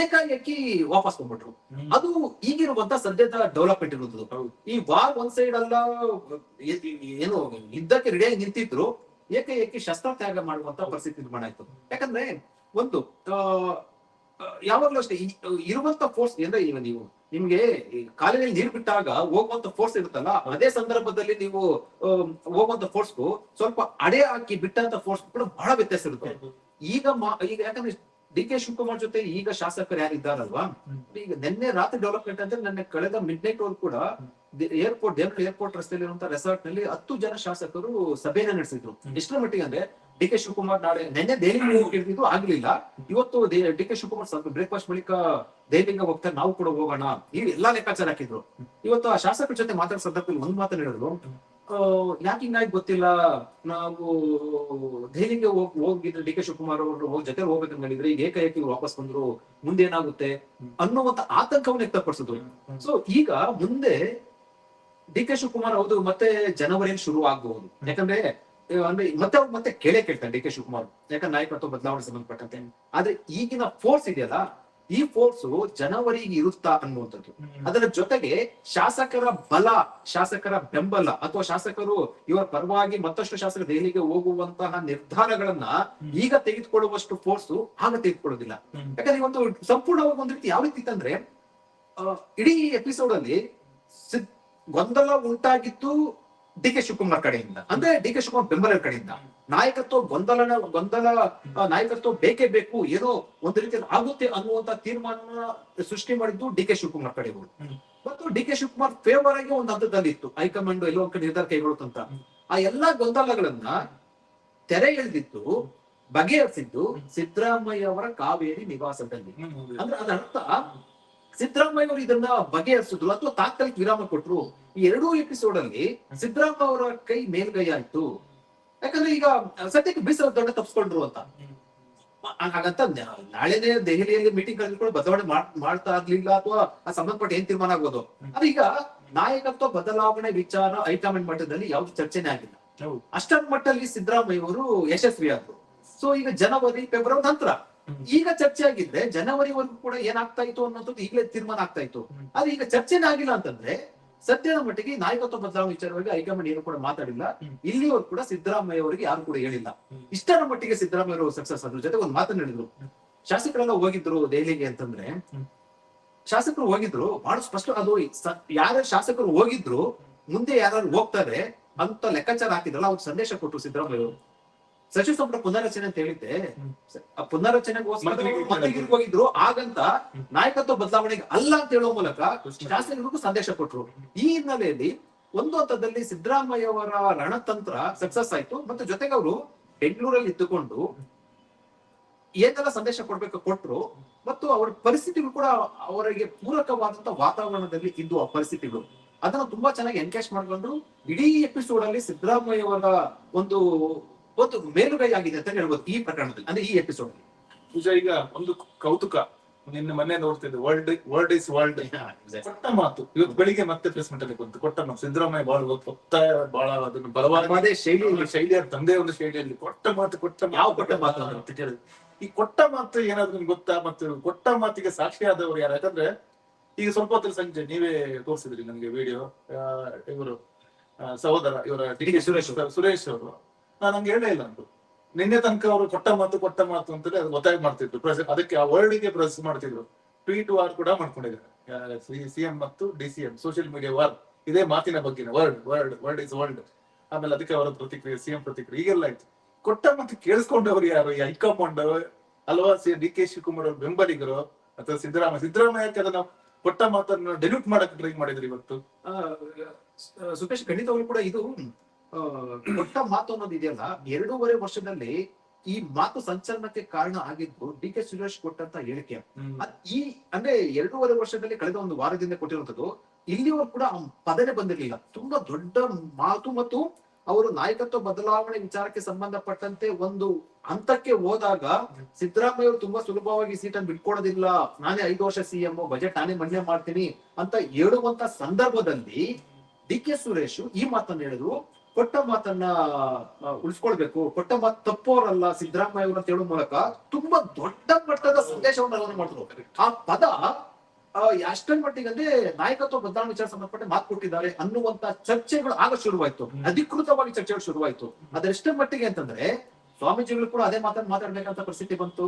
ಏಕಾಏಕಿ ವಾಪಸ್ ಬಂದ್ಬಿಟ್ರು. ಅದು ಈಗಿರುವಂತ ಸದ್ಯದ ಡೆವಲಪ್ಮೆಂಟ್ ಇರುವುದು. ಈ ವಾರ್ ಒಂದ್ ಸೈಡ್ ಅಲ್ಲ ಏನು ಯುದ್ಧಕ್ಕೆ ರೆಡಿಯಾಗಿ ನಿಂತಿದ್ರು ಏಕಾಏಕಿ ಶಸ್ತ್ರತ್ಯಾಗ ಮಾಡುವಂತ ಪರಿಸ್ಥಿತಿ ನಿರ್ಮಾಣ ಆಯ್ತು. ಯಾಕಂದ್ರೆ ಒಂದು ಯಾವಾಗ್ಲೂ ಅಷ್ಟೇ ಇರುವಂತ ಫೋರ್ಸ್ ಅಂದ್ರೆ ಈಗ ನೀವು ನಿಮ್ಗೆ ಕಾಲಿನಲ್ಲಿ ನೀರು ಬಿಟ್ಟಾಗ ಹೋಗುವಂತ ಫೋರ್ಸ್ ಇರುತ್ತಲ್ಲ ಅದೇ ಸಂದರ್ಭದಲ್ಲಿ ನೀವು ಹೋಗುವಂತ ಫೋರ್ಸ್ಗೂ ಸ್ವಲ್ಪ ಅಡೆ ಹಾಕಿ ಬಿಟ್ಟಂತ ಫೋರ್ಸ್ ಕೂಡ ಬಹಳ ವ್ಯತ್ಯಾಸ ಇರುತ್ತೆ. ಈಗ ಈಗ ಯಾಕಂದ್ರೆ ಡಿ ಕೆ ಶಿವಕುಮಾರ್ ಜೊತೆ ಈಗ ಶಾಸಕರು ಯಾರಿದ್ದಾರಲ್ವಾ. ಈಗ ನಿನ್ನೆ ರಾತ್ರಿ ಡೆವಲಪ್ಮೆಂಟ್ ಅಂದ್ರೆ ನನ್ನ ಕಳೆದ ಮಿಡ್ ನೈಟ್ ವರ್ಗೂ ಕೂಡ ಏರ್ಪೋರ್ಟ್ ದೇವರ ಏರ್ಪೋರ್ಟ್ ರಸ್ತೆಯಲ್ಲಿ ಇರುವಂತಹ ರೆಸಾರ್ಟ್ನಲ್ಲಿ ಹತ್ತು ಜನ ಶಾಸಕರು ಸಭೆಯನ್ನ ನಡೆಸಿದ್ರು. ಎಷ್ಟರ ಮಟ್ಟಿಗೆ ಅಂದ್ರೆ ಡಿ ಕೆ ಶಿವಕುಮಾರ್ ನಾಳೆ ನಿನ್ನೆ ದೆಹಲಿಗೆ ಹೋಗಿದ್ದು ಆಗ್ಲಿಲ್ಲ. ಇವತ್ತು ಡಿ ಕೆ ಶಿವಕುಮಾರ್ ಸ್ವಲ್ಪ ಬ್ರೇಕ್ಫಾಸ್ಟ್ ಬಳಿಕ ದೇವಿಂಗ ಹೋಗ್ತಾರೆ ನಾವು ಕೂಡ ಹೋಗೋಣ. ಈ ಎಲ್ಲಾ ಲೆಕ್ಕಾಚಾರ ಹಾಕಿದ್ರು. ಇವತ್ತು ಆ ಶಾಸಕರ ಜೊತೆ ಮಾತಾಡೋ ಸಂದರ್ಭದಲ್ಲಿ ಒಂದ್ ಮಾತನಾಡಿದ್ರು ಯಾಕೆ ಹಿಂಗಾಗಿ ಗೊತ್ತಿಲ್ಲ? ನಾವು ದೆಹಲಿಗೆ ಹೋಗ್ ಹೋಗಿದ್ರೆ ಡಿ ಕೆ ಶಿವಕುಮಾರ್ ಅವರು ಹೋಗಿ ಜೊತೆ ಹೋಗ್ಬೇಕಂತ ಹೇಳಿದ್ರೆ ಈಗ ಏಕಾಏಕಿ ಇವ್ರು ವಾಪಸ್ ಬಂದ್ರು ಮುಂದೆ ಏನಾಗುತ್ತೆ ಅನ್ನುವಂತ ಆತಂಕವನ್ನು ವ್ಯಕ್ತಪಡಿಸಿದ್ರು. ಸೊ ಈಗ ಮುಂದೆ ಡಿ ಕೆ ಶಿವಕುಮಾರ್ ಹೌದು ಮತ್ತೆ ಜನವರಿಯಲ್ಲಿ ಶುರು ಆಗಬಹುದು. ಯಾಕಂದ್ರೆ ಅಂದ್ರೆ ಮತ್ತೆ ಅವ್ರು ಮತ್ತೆ ಕೇಳೇ ಕೇಳ್ತಾರೆ ಡಿ ಕೆ ಶಿವಕುಮಾರ್ ಯಾಕಂದ್ರೆ ನಾಯಕತ್ವ ಬದಲಾವಣೆ ಸಂಬಂಧಪಟ್ಟಂತೆ. ಆದ್ರೆ ಈಗಿನ ಫೋರ್ಸ್ ಇದೆಯಲ್ಲ ಈ ಫೋರ್ಸ್ ಜನವರಿಗೆ ಇರುತ್ತಾ ಅನ್ನುವಂಥದ್ದು. ಅದರ ಜೊತೆಗೆ ಶಾಸಕರ ಬಲ ಶಾಸಕರ ಬೆಂಬಲ ಅಥವಾ ಶಾಸಕರು ಇವರ ಪರವಾಗಿ ಮತ್ತಷ್ಟು ಶಾಸಕರು ದೆಹಲಿಗೆ ಹೋಗುವಂತಹ ನಿರ್ಧಾರಗಳನ್ನ ಈಗ ತೆಗೆದುಕೊಳ್ಳುವಷ್ಟು ಫೋರ್ಸ್ ಆಗ ತೆಗೆದುಕೊಳ್ಳೋದಿಲ್ಲ ಯಾಕಂದ್ರೆ ಇವತ್ತು ಸಂಪೂರ್ಣವಾಗಿ ಒಂದು ರೀತಿ ಯಾವ ರೀತಿ ಇತ್ತಂದ್ರೆ ಇಡೀ ಎಪಿಸೋಡ್ ಅಲ್ಲಿ ಗೊಂದಲ ಉಂಟಾಗಿತ್ತು ಡಿ ಕೆ ಶಿವಕುಮಾರ್ ಕಡೆಯಿಂದ. ಅಂದ್ರೆ ಡಿ ಕೆ ಶಿವಕುಮಾರ್ ಬೆಂಬಲ ಕಡೆಯಿಂದ. ನಾಯಕತ್ವ ಗೊಂದಲ ಗೊಂದಲ ನಾಯಕತ್ವ ಬೇಕೇ ಬೇಕು ಏನೋ ಒಂದು ರೀತಿಯಲ್ಲಿ ಆಗುತ್ತೆ ಅನ್ನುವಂತ ತೀರ್ಮಾನ ಸೃಷ್ಟಿ ಮಾಡಿದ್ದು ಡಿ ಕೆ ಶಿವಕುಮಾರ್ ಕಡೆಗಳು ಮತ್ತು ಡಿ ಕೆ ಶಿವಕುಮಾರ್ ಫೇವರ್ ಆಗಿ ಒಂದು ಹಂತದಲ್ಲಿ ಇತ್ತು ಹೈಕಮಾಂಡ್ ಎಲ್ಲೋ ಒಂದ್ ಕಡೆ ನಿರ್ಧಾರ ಕೈಗೊಳ್ಳುತ್ತಂತ. ಆ ಎಲ್ಲಾ ಗೊಂದಲಗಳನ್ನ ತೆರೆ ಎಳೆದಿದ್ದು ಬಗೆಹರಿಸಿದ್ದು ಸಿದ್ದರಾಮಯ್ಯ ಅವರ ಕಾವೇರಿ ನಿವಾಸದಲ್ಲಿ. ಅಂದ್ರೆ ಅದರ ಅರ್ಥ ಸಿದ್ದರಾಮಯ್ಯ ಅವರು ಇದನ್ನ ಬಗೆಹರಿಸಿದ್ರು ಅಥವಾ ತಾತ್ಕಾಲಿಕ ವಿರಾಮ ಕೊಟ್ರು. ಈ ಎರಡೂ ಎಪಿಸೋಡ್ ಅಲ್ಲಿ ಸಿದ್ದರಾಮಯ್ಯ ಅವರ ಕೈ ಮೇಲ್ಗೈ ಆಯ್ತು. ಯಾಕಂದ್ರೆ ಈಗ ಸದ್ಯಕ್ಕೆ ಬೀಸರ ದೊಡ್ಡ ತಪ್ಪಿಸ್ಕೊಂಡ್ರು ಅಂತ. ಹಾಗಂತ ನಾಳೆ ನಾಳೆನೆ ದೆಹಲಿಯಲ್ಲಿ ಮೀಟಿಂಗ್ ಕರೆದುಕೊಂಡು ಬದಲಾವಣೆ ಮಾಡ್- ಮಾಡ್ತಾ ಆಗ್ಲಿಲ್ಲ ಅಥವಾ ಆ ಸಂಬಂಧಪಟ್ಟ ಏನ್ ತೀರ್ಮಾನ ಆಗ್ಬೋದು? ಆದ್ರೆ ಈಗ ನಾಯಕತ್ವ ಬದಲಾವಣೆ ವಿಚಾರ ಹೈಕಮಾಂಡ್ ಮಟ್ಟದಲ್ಲಿ ಯಾವ್ದು ಚರ್ಚೆನೆ ಆಗಿಲ್ಲ. ಅಷ್ಟರ ಮಟ್ಟಲ್ಲಿ ಸಿದ್ದರಾಮಯ್ಯ ಅವರು ಯಶಸ್ವಿ ಆದ್ರು. ಸೊ ಈಗ ಜನವರಿ ಫೆಬ್ರವರಿ ನಂತರ ಈಗ ಚರ್ಚೆ ಆಗಿದ್ರೆ ಜನವರಿವರೆಗೂ ಕೂಡ ಏನಾಗ್ತಾ ಇತ್ತು ಅನ್ನೋದು ಈಗಲೇ ತೀರ್ಮಾನ ಆಗ್ತಾ ಇತ್ತು. ಆದ್ರೆ ಈಗ ಚರ್ಚೆನೇ ಆಗಿಲ್ಲ ಅಂತಂದ್ರೆ ಸದ್ಯದ ಮಟ್ಟಿಗೆ ನಾಯಕತ್ವ ಬದಲಾವಣೆ ವಿಚಾರವಾಗಿ ಹೈಕಮಾಂಡ್ ಏನು ಕೂಡ ಮಾತಾಡಿಲ್ಲ. ಇಲ್ಲಿಯವರು ಇಲ್ಲಿವರೆಗೂ ಕೂಡ ಸಿದ್ದರಾಮಯ್ಯ ಅವರಿಗೆ ಯಾರು ಕೂಡ ಹೇಳಿಲ್ಲ. ಇಷ್ಟರ ಮಟ್ಟಿಗೆ ಸಿದ್ದರಾಮಯ್ಯ ಅವರು ಸಕ್ಸಸ್ ಅದ್ರ ಜೊತೆ ಒಂದು ಮಾತನಾಡಿದ್ರು. ಶಾಸಕರೆಲ್ಲ ಹೋಗಿದ್ರು ದೆಹಲಿಗೆ ಅಂತಂದ್ರೆ. ಶಾಸಕರು ಹೋಗಿದ್ರು ಬಹಳ ಸ್ಪಷ್ಟ ಅದು ಯಾರ ಶಾಸಕರು ಹೋಗಿದ್ರು ಮುಂದೆ ಯಾರು ಹೋಗ್ತಾರೆ ಅಂತ ಲೆಕ್ಕಾಚಾರ ಹಾಕಿದ್ರಲ್ಲ ಅವ್ರು ಸಂದೇಶ ಕೊಟ್ಟರು ಸಿದ್ದರಾಮಯ್ಯ ಅವರು ಸಚಿವ ಸಂಪುಟ ಪುನರ್ರಚನೆ ಅಂತ ಹೇಳಿದ್ದೆ. ಆ ಪುನರ್ರಚನೆಗೋಸ್ಕರ ಹೋಗಿದ್ರು ಆಗಂತ ನಾಯಕತ್ವ ಬದಲಾವಣೆಗೆ ಅಲ್ಲ ಅಂತ ಹೇಳುವ ಮೂಲಕ. ಶಾಸಕರಿಗೂ ಸಂದೇಶ ಕೊಟ್ರು. ಈ ಹಿನ್ನೆಲೆಯಲ್ಲಿ ಒಂದು ಹಂತದಲ್ಲಿ ಸಿದ್ದರಾಮಯ್ಯ ಅವರ ರಣತಂತ್ರ ಸಕ್ಸಸ್ ಆಯ್ತು. ಮತ್ತೆ ಜೊತೆಗೆ ಅವರು ಬೆಂಗಳೂರಲ್ಲಿ ಇದ್ದುಕೊಂಡು ಏನೆಲ್ಲ ಸಂದೇಶ ಕೊಡ್ಬೇಕು ಕೊಟ್ರು. ಮತ್ತು ಅವರ ಪರಿಸ್ಥಿತಿಗಳು ಕೂಡ ಅವರಿಗೆ ಪೂರಕವಾದಂತ ವಾತಾವರಣದಲ್ಲಿ ಇದ್ದು ಆ ಪರಿಸ್ಥಿತಿಗಳು. ಅದನ್ನ ತುಂಬಾ ಚೆನ್ನಾಗಿ ಎನ್ಕೇಶ್ ಮಾಡ್ಕೊಂಡು ಇಡೀ ಎಪಿಸೋಡ್ ಅಲ್ಲಿ ಸಿದ್ದರಾಮಯ್ಯ ಅವರ ಒಂದು ಒಂದು ಮೇಲುಗೈ ಆಗಿದೆ ಅಂತ ಹೇಳ್ಬೋದು ಈ ಪ್ರಕರಣದಲ್ಲಿ ಅಂದ್ರೆ ಈ ಎಪಿಸೋಡ್ ಪೂಜಾ ಈಗ ಒಂದು ಕೌತುಕ ನಿನ್ನೆ ಮೊನ್ನೆ ನೋಡ್ತಿದ್ದೆ ವರ್ಲ್ಡ್ ವರ್ಲ್ಡ್ ಇಸ್ ವರ್ಲ್ಡ್ ಕೊಟ್ಟ ಮಾತು. ಇವತ್ತು ಬೆಳಿಗ್ಗೆ ಮತ್ತೆ ಪ್ರೆಸ್ ಮೀಟ್ ಅಲ್ಲಿ ಬಂತು. ಕೊಟ್ಟ ಮಾತು. ಸಿದ್ದರಾಮಯ್ಯ ಬಹಳ ಒತ್ತಾಯ ಬಹಳ ಅದನ್ನು ಬಲವಾದ ಶೈಲಿ ಶೈಲಿಯ ತಂದೆ ಒಂದು ಶೈಲಿಯಲ್ಲಿ ಕೊಟ್ಟ ಮಾತು ಕೊಟ್ಟ ಯಾವ ಕೊಟ್ಟ ಮಾತು ಅಂತ? ಕೇಳಿದ್ರೆ. ಈ ಕೊಟ್ಟ ಮಾತು ಏನಾದ್ರು ನಿಮ್ಗೆ ಗೊತ್ತಾ? ಮತ್ತು ಕೊಟ್ಟ ಮಾತಿಗೆ ಸಾಕ್ಷಿಯಾದವರು ಯಾರು? ಯಾಕಂದ್ರೆ ಈಗ ಸ್ವಲ್ಪ ಹೊತ್ತು ಸಂಜೆ ನೀವೇ ತೋರಿಸಿದ್ರಿ ನನಗೆ ವಿಡಿಯೋ ಇವರು ಸಹೋದರ ಇವರ ಡಿ ಕೆ ಸುರೇಶ್ ಸುರೇಶ್ ಅವರು. ನಾನು ಹಂಗೆ ಹೇಳೇ ಇಲ್ಲ ಅಂದ್ರು. ನಿನ್ನೆ ತನಕ ಅವರು ಕೊಟ್ಟ ಮಾತು ಕೊಟ್ಟ ಮಾತು ಅಂತಲೇ ಅದು ಒತ್ತಾಯ ಮಾಡ್ತಿದ್ರು. ಪ್ರೆಸ್ ಅದಕ್ಕೆ ಆ ವರ್ಲ್ಡ್ಗೆ ಪ್ರೆಸ್ ಮಾಡ್ತಿದ್ರು. ಟ್ವೀಟ್ ವಾರ್ ಕೂಡ ಮಾಡ್ಕೊಂಡಿದ್ದಾರೆ. ಸಿಎಂ ಮತ್ತು D C M social media war ಇದೇ ಮಾತಿನ ಬಗ್ಗೆನೇ word world word is world ಆಮೇಲೆ ಅದಕ್ಕೆ ಅವರ ಪ್ರತಿಕ್ರಿಯೆ ಸಿಎಂ ಪ್ರತಿಕ್ರಿಯೆ, ಈಗೆಲ್ಲ ಆಯ್ತು. ಕೊಟ್ಟ ಮತ್ತು ಕೇಳಿಸ್ಕೊಂಡವರು ಯಾರು? ಈ ಹೈಕಮಾಂಡ್ ಅಲ್ವಾ? ಸಿ, ಡಿ ಕೆ ಶಿವಕುಮಾರ್ ಅವ್ರ, ಬೆಂಬಲಿಗರು, ಅಥವಾ ಸಿದ್ದರಾಮಯ್ಯ? ಸಿದ್ದರಾಮಯ್ಯಕ್ಕೆ ಅದನ್ನ ಕೊಟ್ಟ ಮಾತನ್ನ ಡೆಲ್ಯೂಟ್ ಮಾಡಕ್ ಟ್ರೈ ಮಾಡಿದ್ರು ಇವತ್ತು? ಸುಪೇಶ್ ಖಂಡಿತವಾಗ್ಲೂ ಕೂಡ ಇದು ಕೊಟ್ಟ ಮಾತು ಅನ್ನೋದು ಇದೆಯಲ್ಲ? ಎರಡೂವರೆ ವರ್ಷದಲ್ಲಿ ಈ ಮಾತು ಸಂಚಲನಕ್ಕೆ ಕಾರಣ ಆಗಿದ್ದು ಡಿ ಕೆ ಸುರೇಶ್ ಕೊಟ್ಟಂತ ಹೇಳಿಕೆ. ಈ ಅಂದ್ರೆ ಎರಡೂವರೆ ವರ್ಷದಲ್ಲಿ ಕಳೆದ ಒಂದು ವಾರದಿಂದ ಕೊಟ್ಟಿರುವಂತದ್ದು ಇಲ್ಲಿಯೂ ಕೂಡ ಪದನೆ ಬಂದಿರಲಿಲ್ಲ. ತುಂಬಾ ದೊಡ್ಡ ಮಾತು ಮತ್ತು ಅವರು ನಾಯಕತ್ವ ಬದಲಾವಣೆ ವಿಚಾರಕ್ಕೆ ಸಂಬಂಧಪಟ್ಟಂತೆ ಒಂದು ಹಂತಕ್ಕೆ ಹೋದಾಗ ಸಿದ್ದರಾಮಯ್ಯ ಅವರು ತುಂಬಾ ಸುಲಭವಾಗಿ ಸೀಟನ್ನು ಬಿಟ್ಕೊಡೋದಿಲ್ಲ. ನಾನೇ ಐದು ವರ್ಷ ಸಿಎಂ ಬಜೆಟ್ ನಾನೇ ಮಂಡನೆ ಮಾಡ್ತೀನಿ ಅಂತ ಹೇಳುವಂತ ಸಂದರ್ಭದಲ್ಲಿ ಡಿ ಕೆ ಸುರೇಶ್ ಈ ಮಾತನ್ನು ಹೇಳಿದ್ರು. ಕೊಟ್ಟ ಮಾತನ್ನ ಉಳಿಸ್ಕೊಳ್ಬೇಕು. ಕೊಟ್ಟ ಮಾತು ತಪ್ಪೋರಲ್ಲ ಸಿದ್ದರಾಮಯ್ಯ ಅವರು ಅಂತ ಹೇಳೋ ಮೂಲಕ ತುಂಬಾ ದೊಡ್ಡ ಮಟ್ಟದ ಸಂದೇಶವನ್ನು ರವಾನೆ ಮಾಡಿದ್ರು. ಆ ಪದ ಆ, ಎಷ್ಟರ ಮಟ್ಟಿಗೆ ಅಂದ್ರೆ ನಾಯಕತ್ವ ಬದಲಾವಣೆ ವಿಚಾರ ಸಂಬಂಧಪಟ್ಟ ಮಾತು ಕೊಟ್ಟಿದ್ದಾರೆ ಅನ್ನುವಂತ ಚರ್ಚೆಗಳು ಆಗ ಶುರುವಾಯ್ತು. ಅಧಿಕೃತವಾಗಿ ಚರ್ಚೆಗಳು ಶುರುವಾಯ್ತು. ಅದೆಷ್ಟರ ಮಟ್ಟಿಗೆ ಅಂತಂದ್ರೆ ಸ್ವಾಮೀಜಿಗಳು ಕೂಡ ಅದೇ ಮಾತನ್ನು ಮಾತಾಡ್ಬೇಕಂತ ಪರಿಸ್ಥಿತಿ ಬಂತು.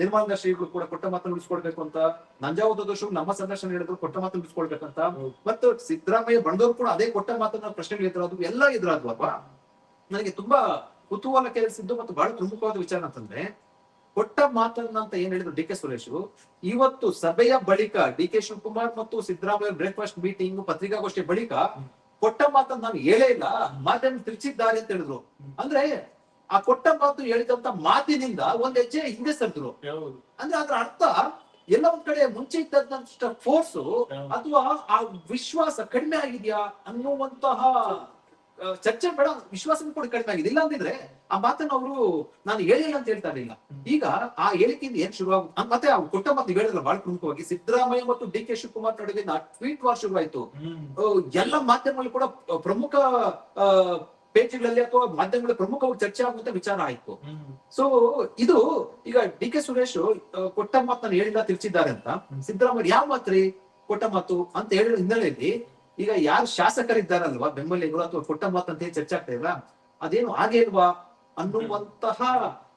ನಿರ್ಮಲಾ ಶ್ರೀಗಳು ಕೂಡ ಕೊಟ್ಟ ಮಾತನ್ನು ಉಳಿಸ್ಕೊಳ್ಬೇಕು ಅಂತ ನಂಜಾವಧೋಷು ನಮ್ಮ ಸಂದರ್ಶನ ಹೇಳಿದ್ರು ಕೊಟ್ಟ ಮಾತನ್ನು ಉಳಿಸ್ಕೊಳ್ಬೇಕಂತ ಅಂತ. ಮತ್ತು ಸಿದ್ದರಾಮಯ್ಯ ಬಂದವರು ಕೂಡ ಅದೇ ಕೊಟ್ಟ ಮಾತನ್ನ ಪ್ರಶ್ನೆಗಳು ಎದುರಾದ್ವು. ಎಲ್ಲ ಎದುರಾದ್ವು ಅಲ್ವಾ ನನಗೆ ತುಂಬಾ ಕುತೂಹಲ ಕೇಳಿಸಿದ್ದು ಮತ್ತು ಬಹಳ ಪ್ರಮುಖವಾದ ವಿಚಾರ ಅಂತಂದ್ರೆ ಕೊಟ್ಟ ಮಾತನ್ನ ಅಂತ ಏನ್ ಹೇಳಿದ್ರು ಡಿ ಕೆ ಸುರೇಶ್? ಇವತ್ತು ಸಭೆಯ ಬಳಿಕ ಡಿ ಕೆ ಶಿವಕುಮಾರ್ ಮತ್ತು ಸಿದ್ದರಾಮಯ್ಯ ಬ್ರೇಕ್ಫಾಸ್ಟ್ ಮೀಟಿಂಗ್ ಪತ್ರಿಕಾಗೋಷ್ಠಿ ಬಳಿಕ ಕೊಟ್ಟ ಮಾತನ್ನ ನಾನು ಹೇಳೇ ಇಲ್ಲ. ಮಾತನ್ನು ತಿರುಚಿದ್ದಾರೆ ಅಂತ ಹೇಳಿದ್ರು. ಅಂದ್ರೆ ಆ ಕೊಟ್ಟ ಮಾತು ಹೇಳಿದಂತ ಮಾತಿನಿಂದ ಒಂದ್ ಹೆಜ್ಜೆ ಹಿಂದೆ ಸರಿದ್ರು. ಅಂದ್ರೆ ಅದ್ರ ಅರ್ಥ ಎಲ್ಲ ಒಂದ್ ಕಡೆ ಮುಂಚೆ ಇದ್ದಂತ ಫೋರ್ಸ್ ಅಥವಾ ಆ ವಿಶ್ವಾಸ ಕಡಿಮೆ ಆಗಿದ್ಯಾ ಅನ್ನುವಂತಹ ಚರ್ಚೆ ಬೇಡ ವಿಶ್ವಾಸ ಕೂಡ ಕಡಿಮೆ ಆಗಿದೆ. ಇಲ್ಲ ಅಂದಿದ್ರೆ ಆ ಮಾತನ್ನ ಅವರು ನಾನು ಹೇಳಿಲ್ಲ ಅಂತ ಹೇಳ್ತಾ ಇರಲಿಲ್ಲ. ಈಗ ಆ ಹೇಳಿಕೆಯಿಂದ ಏನ್ ಶುರುವಾಗ ಮತ್ತೆ ಆ ಕೊಟ್ಟ ಮಾತು ಹೇಳಿದ್ರೆ ಬಹಳ ಪ್ರಮುಖವಾಗಿ ಸಿದ್ದರಾಮಯ್ಯ ಮತ್ತು ಡಿ ಕೆ ಶಿವಕುಮಾರ್ ನಡುವಿನ ಟ್ವೀಟ್ ವಾರ್ ಶುರುವಾಯ್ತು. ಎಲ್ಲ ಮಾಧ್ಯಮಗಳು ಕೂಡ ಪ್ರಮುಖ ಪೇಜ್ಗಳಲ್ಲಿ ಅಥವಾ ಮಾಧ್ಯಮಗಳ ಪ್ರಮುಖವಾಗಿ ಚರ್ಚೆ ಆಗುವಂತ ವಿಚಾರ ಆಯ್ತು. ಸೊ ಇದು ಈಗ ಡಿ ಕೆ ಸುರೇಶ್ ಕೊಟ್ಟ ಮಾತನ್ನ ಹೇಳಿಲ್ಲ ತಿರ್ಚಿದ್ದಾರೆ ಅಂತ. ಸಿದ್ದರಾಮಯ್ಯ, ಯಾವ ಮಾತ್ರಿ ಕೊಟ್ಟ ಮಾತು ಅಂತ ಹೇಳಿದ ಹಿನ್ನೆಲೆಯಲ್ಲಿ ಈಗ ಯಾರು ಶಾಸಕರಿದ್ದಾರಲ್ವಾ, ಬೆಂಬಲಿಗರು ಅಥವಾ ಕೊಟ್ಟ ಅಂತ ಹೇಳಿ ಚರ್ಚೆ ಆಗ್ತಾ ಇಲ್ಲ, ಅದೇನು ಹಾಗೆ ಇಲ್ವಾ ಅನ್ನುವಂತಹ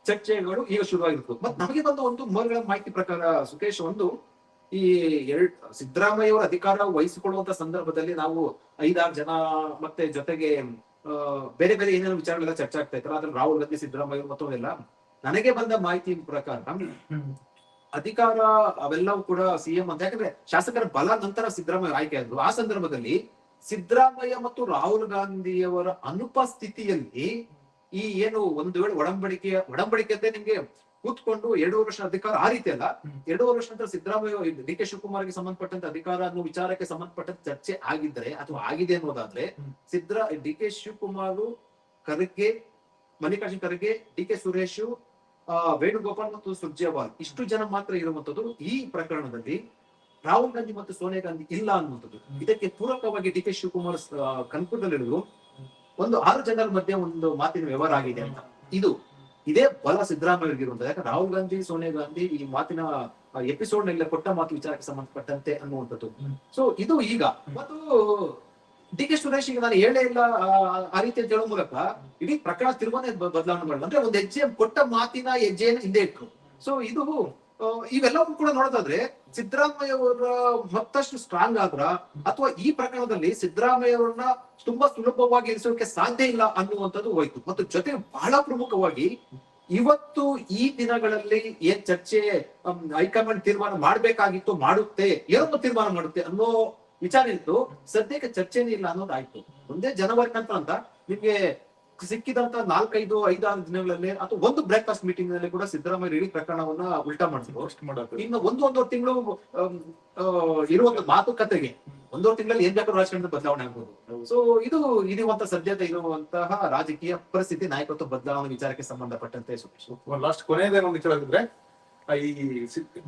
ಚರ್ಚೆಗಳು ಈಗ ಶುರುವಾಗಿತ್ತು ಮತ್ ನಮಗೆ ಬಂದ ಒಂದು ಮೂಲಗಳ ಮಾಹಿತಿ ಪ್ರಕಾರ ಸುಖೇಶ್, ಒಂದು ಈ ಎರಡ್ ಸಿದ್ದರಾಮಯ್ಯ ಅವರ ಅಧಿಕಾರ ವಹಿಸಿಕೊಳ್ಳುವಂತ ಸಂದರ್ಭದಲ್ಲಿ ನಾವು ಐದಾರು ಜನ ಮತ್ತೆ ಜೊತೆಗೆ ಬೇರೆ ಬೇರೆ ಏನೇನು ವಿಚಾರಗಳೆಲ್ಲ ಚರ್ಚೆ ಆಗ್ತಾ ಇತ್ತು. ಅದ್ರಲ್ಲಿ ರಾಹುಲ್ ಗಾಂಧಿ ಸಿದ್ದರಾಮಯ್ಯ ಮತ್ತು ಮತ್ತೊಂದೆಲ್ಲ ನನಗೆ ಬಂದ ಮಾಹಿತಿ ಪ್ರಕಾರ ಅಧಿಕಾರ ಅವೆಲ್ಲವೂ ಕೂಡ ಸಿಎಂ ಅಂತ. ಯಾಕಂದ್ರೆ ಶಾಸಕರ ಬಲ ನಂತರ ಸಿದ್ದರಾಮಯ್ಯ ಆಯ್ಕೆ ಆದ್ರು. ಆ ಸಂದರ್ಭದಲ್ಲಿ ಸಿದ್ದರಾಮಯ್ಯ ಮತ್ತು ರಾಹುಲ್ ಗಾಂಧಿಯವರ ಅನುಪಸ್ಥಿತಿಯಲ್ಲಿ ಈ ಏನು ಒಂದು ವೇಳೆ ಒಡಂಬಡಿಕೆಯ ಒಡಂಬಡಿಕೆ ಅಂತ ನಿಮ್ಗೆ ಕೂತ್ಕೊಂಡು ಎರಡು ವರ್ಷ ಅಧಿಕಾರ ಆ ರೀತಿ ಅಲ್ಲ ಎರಡು ಎರಡೂವರೆ ವರ್ಷ ನಂತರ ಸಿದ್ದರಾಮಯ್ಯ ಡಿ ಕೆ ಶಿವಕುಮಾರ್ಗೆ ಸಂಬಂಧಪಟ್ಟಂತ ಅಧಿಕಾರ ಅನ್ನೋ ವಿಚಾರಕ್ಕೆ ಸಂಬಂಧಪಟ್ಟಂತ ಚರ್ಚೆ ಆಗಿದ್ರೆ ಅಥವಾ ಆಗಿದೆ ಅನ್ನೋದಾದ್ರೆ. ಸಿದ್ದರಾ D K Shivakumar Kharge Mallikarjun Kharge D K Suresh Venugopal ಮತ್ತು ಸುರ್ಜೇವಾಲ್ ಇಷ್ಟು ಜನ ಮಾತ್ರ ಇರುವಂತದ್ದು ಈ ಪ್ರಕರಣದಲ್ಲಿ ರಾಹುಲ್ ಗಾಂಧಿ ಮತ್ತು ಸೋನಿಯಾ ಗಾಂಧಿ ಇಲ್ಲ ಅನ್ನುವಂಥದ್ದು. ಇದಕ್ಕೆ ಪೂರಕವಾಗಿ ಡಿ ಕೆ ಶಿವಕುಮಾರ್ ಕನ್ಪುರದಲ್ಲಿ ಒಂದು ಆರು ಜನರ ಮಧ್ಯೆ ಒಂದು ಮಾತಿನ ವ್ಯವಹಾರ ಆಗಿದೆ ಅಂತ. ಇದು ಇದೇ ಬಲ ಸಿದ್ದರಾಮಯ್ಯ ಇರುವಂತ ಯಾಕಂದ್ರೆ ರಾಹುಲ್ ಗಾಂಧಿ ಸೋನಿಯಾ ಗಾಂಧಿ ಈ ಮಾತಿನ ಎಪಿಸೋಡ್ನಲ್ಲಿ ಕೊಟ್ಟ ಮಾತು ವಿಚಾರಕ್ಕೆ ಸಂಬಂಧಪಟ್ಟಂತೆ ಅನ್ನುವಂಥದ್ದು. ಸೊ ಇದು ಈಗ. ಮತ್ತು ಡಿ ಕೆ ಸುರೇಶ್ ಈಗ ನಾನು ಹೇಳೇ ಇಲ್ಲ ಆ- ರೀತಿ ಅಂತ ಹೇಳೋ ಮೂಲಕ ಇಡೀ ಪ್ರಕರಣ ತಿರುವನೇ ಬದಲಾವಣೆ ಮಾಡಲ್ಲ ಅಂದ್ರೆ ಒಂದು ಹೆಜ್ಜೆ ಕೊಟ್ಟ ಮಾತಿನ ಹೆಜ್ಜೆಯನ್ನು ಹಿಂದೆ ಇಟ್ರು. ಸೊ ಇದು ಇವೆಲ್ಲವೂ ಕೂಡ ನೋಡೋದಾದ್ರೆ ಸಿದ್ದರಾಮಯ್ಯ ಅವರ ಮತ್ತಷ್ಟು ಸ್ಟ್ರಾಂಗ್ ಆದ್ರ ಅಥವಾ ಈ ಪ್ರಕರಣದಲ್ಲಿ ಸಿದ್ದರಾಮಯ್ಯ ಅವರನ್ನ ತುಂಬಾ ಸುಲಭವಾಗಿ ಇರಿಸೋಕೆ ಸಾಧ್ಯ ಇಲ್ಲ ಅನ್ನುವಂಥದ್ದು ಹೋಯ್ತು. ಮತ್ತು ಜೊತೆ ಬಹಳ ಪ್ರಮುಖವಾಗಿ ಇವತ್ತು ಈ ದಿನಗಳಲ್ಲಿ ಏನ್ ಚರ್ಚೆ ಹೈಕಮಾಂಡ್ ತೀರ್ಮಾನ ಮಾಡ್ಬೇಕಾಗಿತ್ತು, ಮಾಡುತ್ತೆ ಏನೊಂದು ತೀರ್ಮಾನ ಮಾಡುತ್ತೆ ಅನ್ನೋ ವಿಚಾರ ಇತ್ತು. ಸದ್ಯಕ್ಕೆ ಚರ್ಚೆನೇ ಇಲ್ಲ ಅನ್ನೋದಾಯ್ತು. ಒಂದೇ ಜನವರಿ ನಂತರ ಅಂತ ನಿಮ್ಗೆ ಸಿಕ್ಕಿದಂತ ನಾಲ್ಕೈದು ಐದಾರು ದಿನಗಳಲ್ಲಿ ಅಥವಾ ಒಂದು ಬ್ರೇಕ್ಫಾಸ್ಟ್ ಮೀಟಿಂಗ್ನಲ್ಲಿ ಕೂಡ ಸಿದ್ದರಾಮಯ್ಯ ಇಡೀ ಪ್ರಕರಣವನ್ನ ಉಲ್ಟಾ ಮಾಡಿದ್ರು. ಇನ್ನು ಒಂದು ಒಂದೂವರೆ ತಿಂಗಳು ಇರುವಂತ ಮಾತುಕತೆಗೆ ಒಂದೂವರೆ ತಿಂಗಳಲ್ಲಿ ಏನ್ ಬೇಕಾದ್ರೂ ರಾಜಕೀಯ ಬದಲಾವಣೆ ಆಗ್ಬೋದು. ಸೊ ಇದು ಇರುವಂತ ಸದ್ಯತೆ ಇರುವಂತಹ ರಾಜಕೀಯ ಪರಿಸ್ಥಿತಿ ನಾಯಕತ್ವ ಬದಲಾವಣೆ ವಿಚಾರಕ್ಕೆ ಸಂಬಂಧಪಟ್ಟಂತೆ ಲಾಸ್ಟ್ ಕೊನೆಯದೇ ಒಂದು ವಿಚಾರ ಈ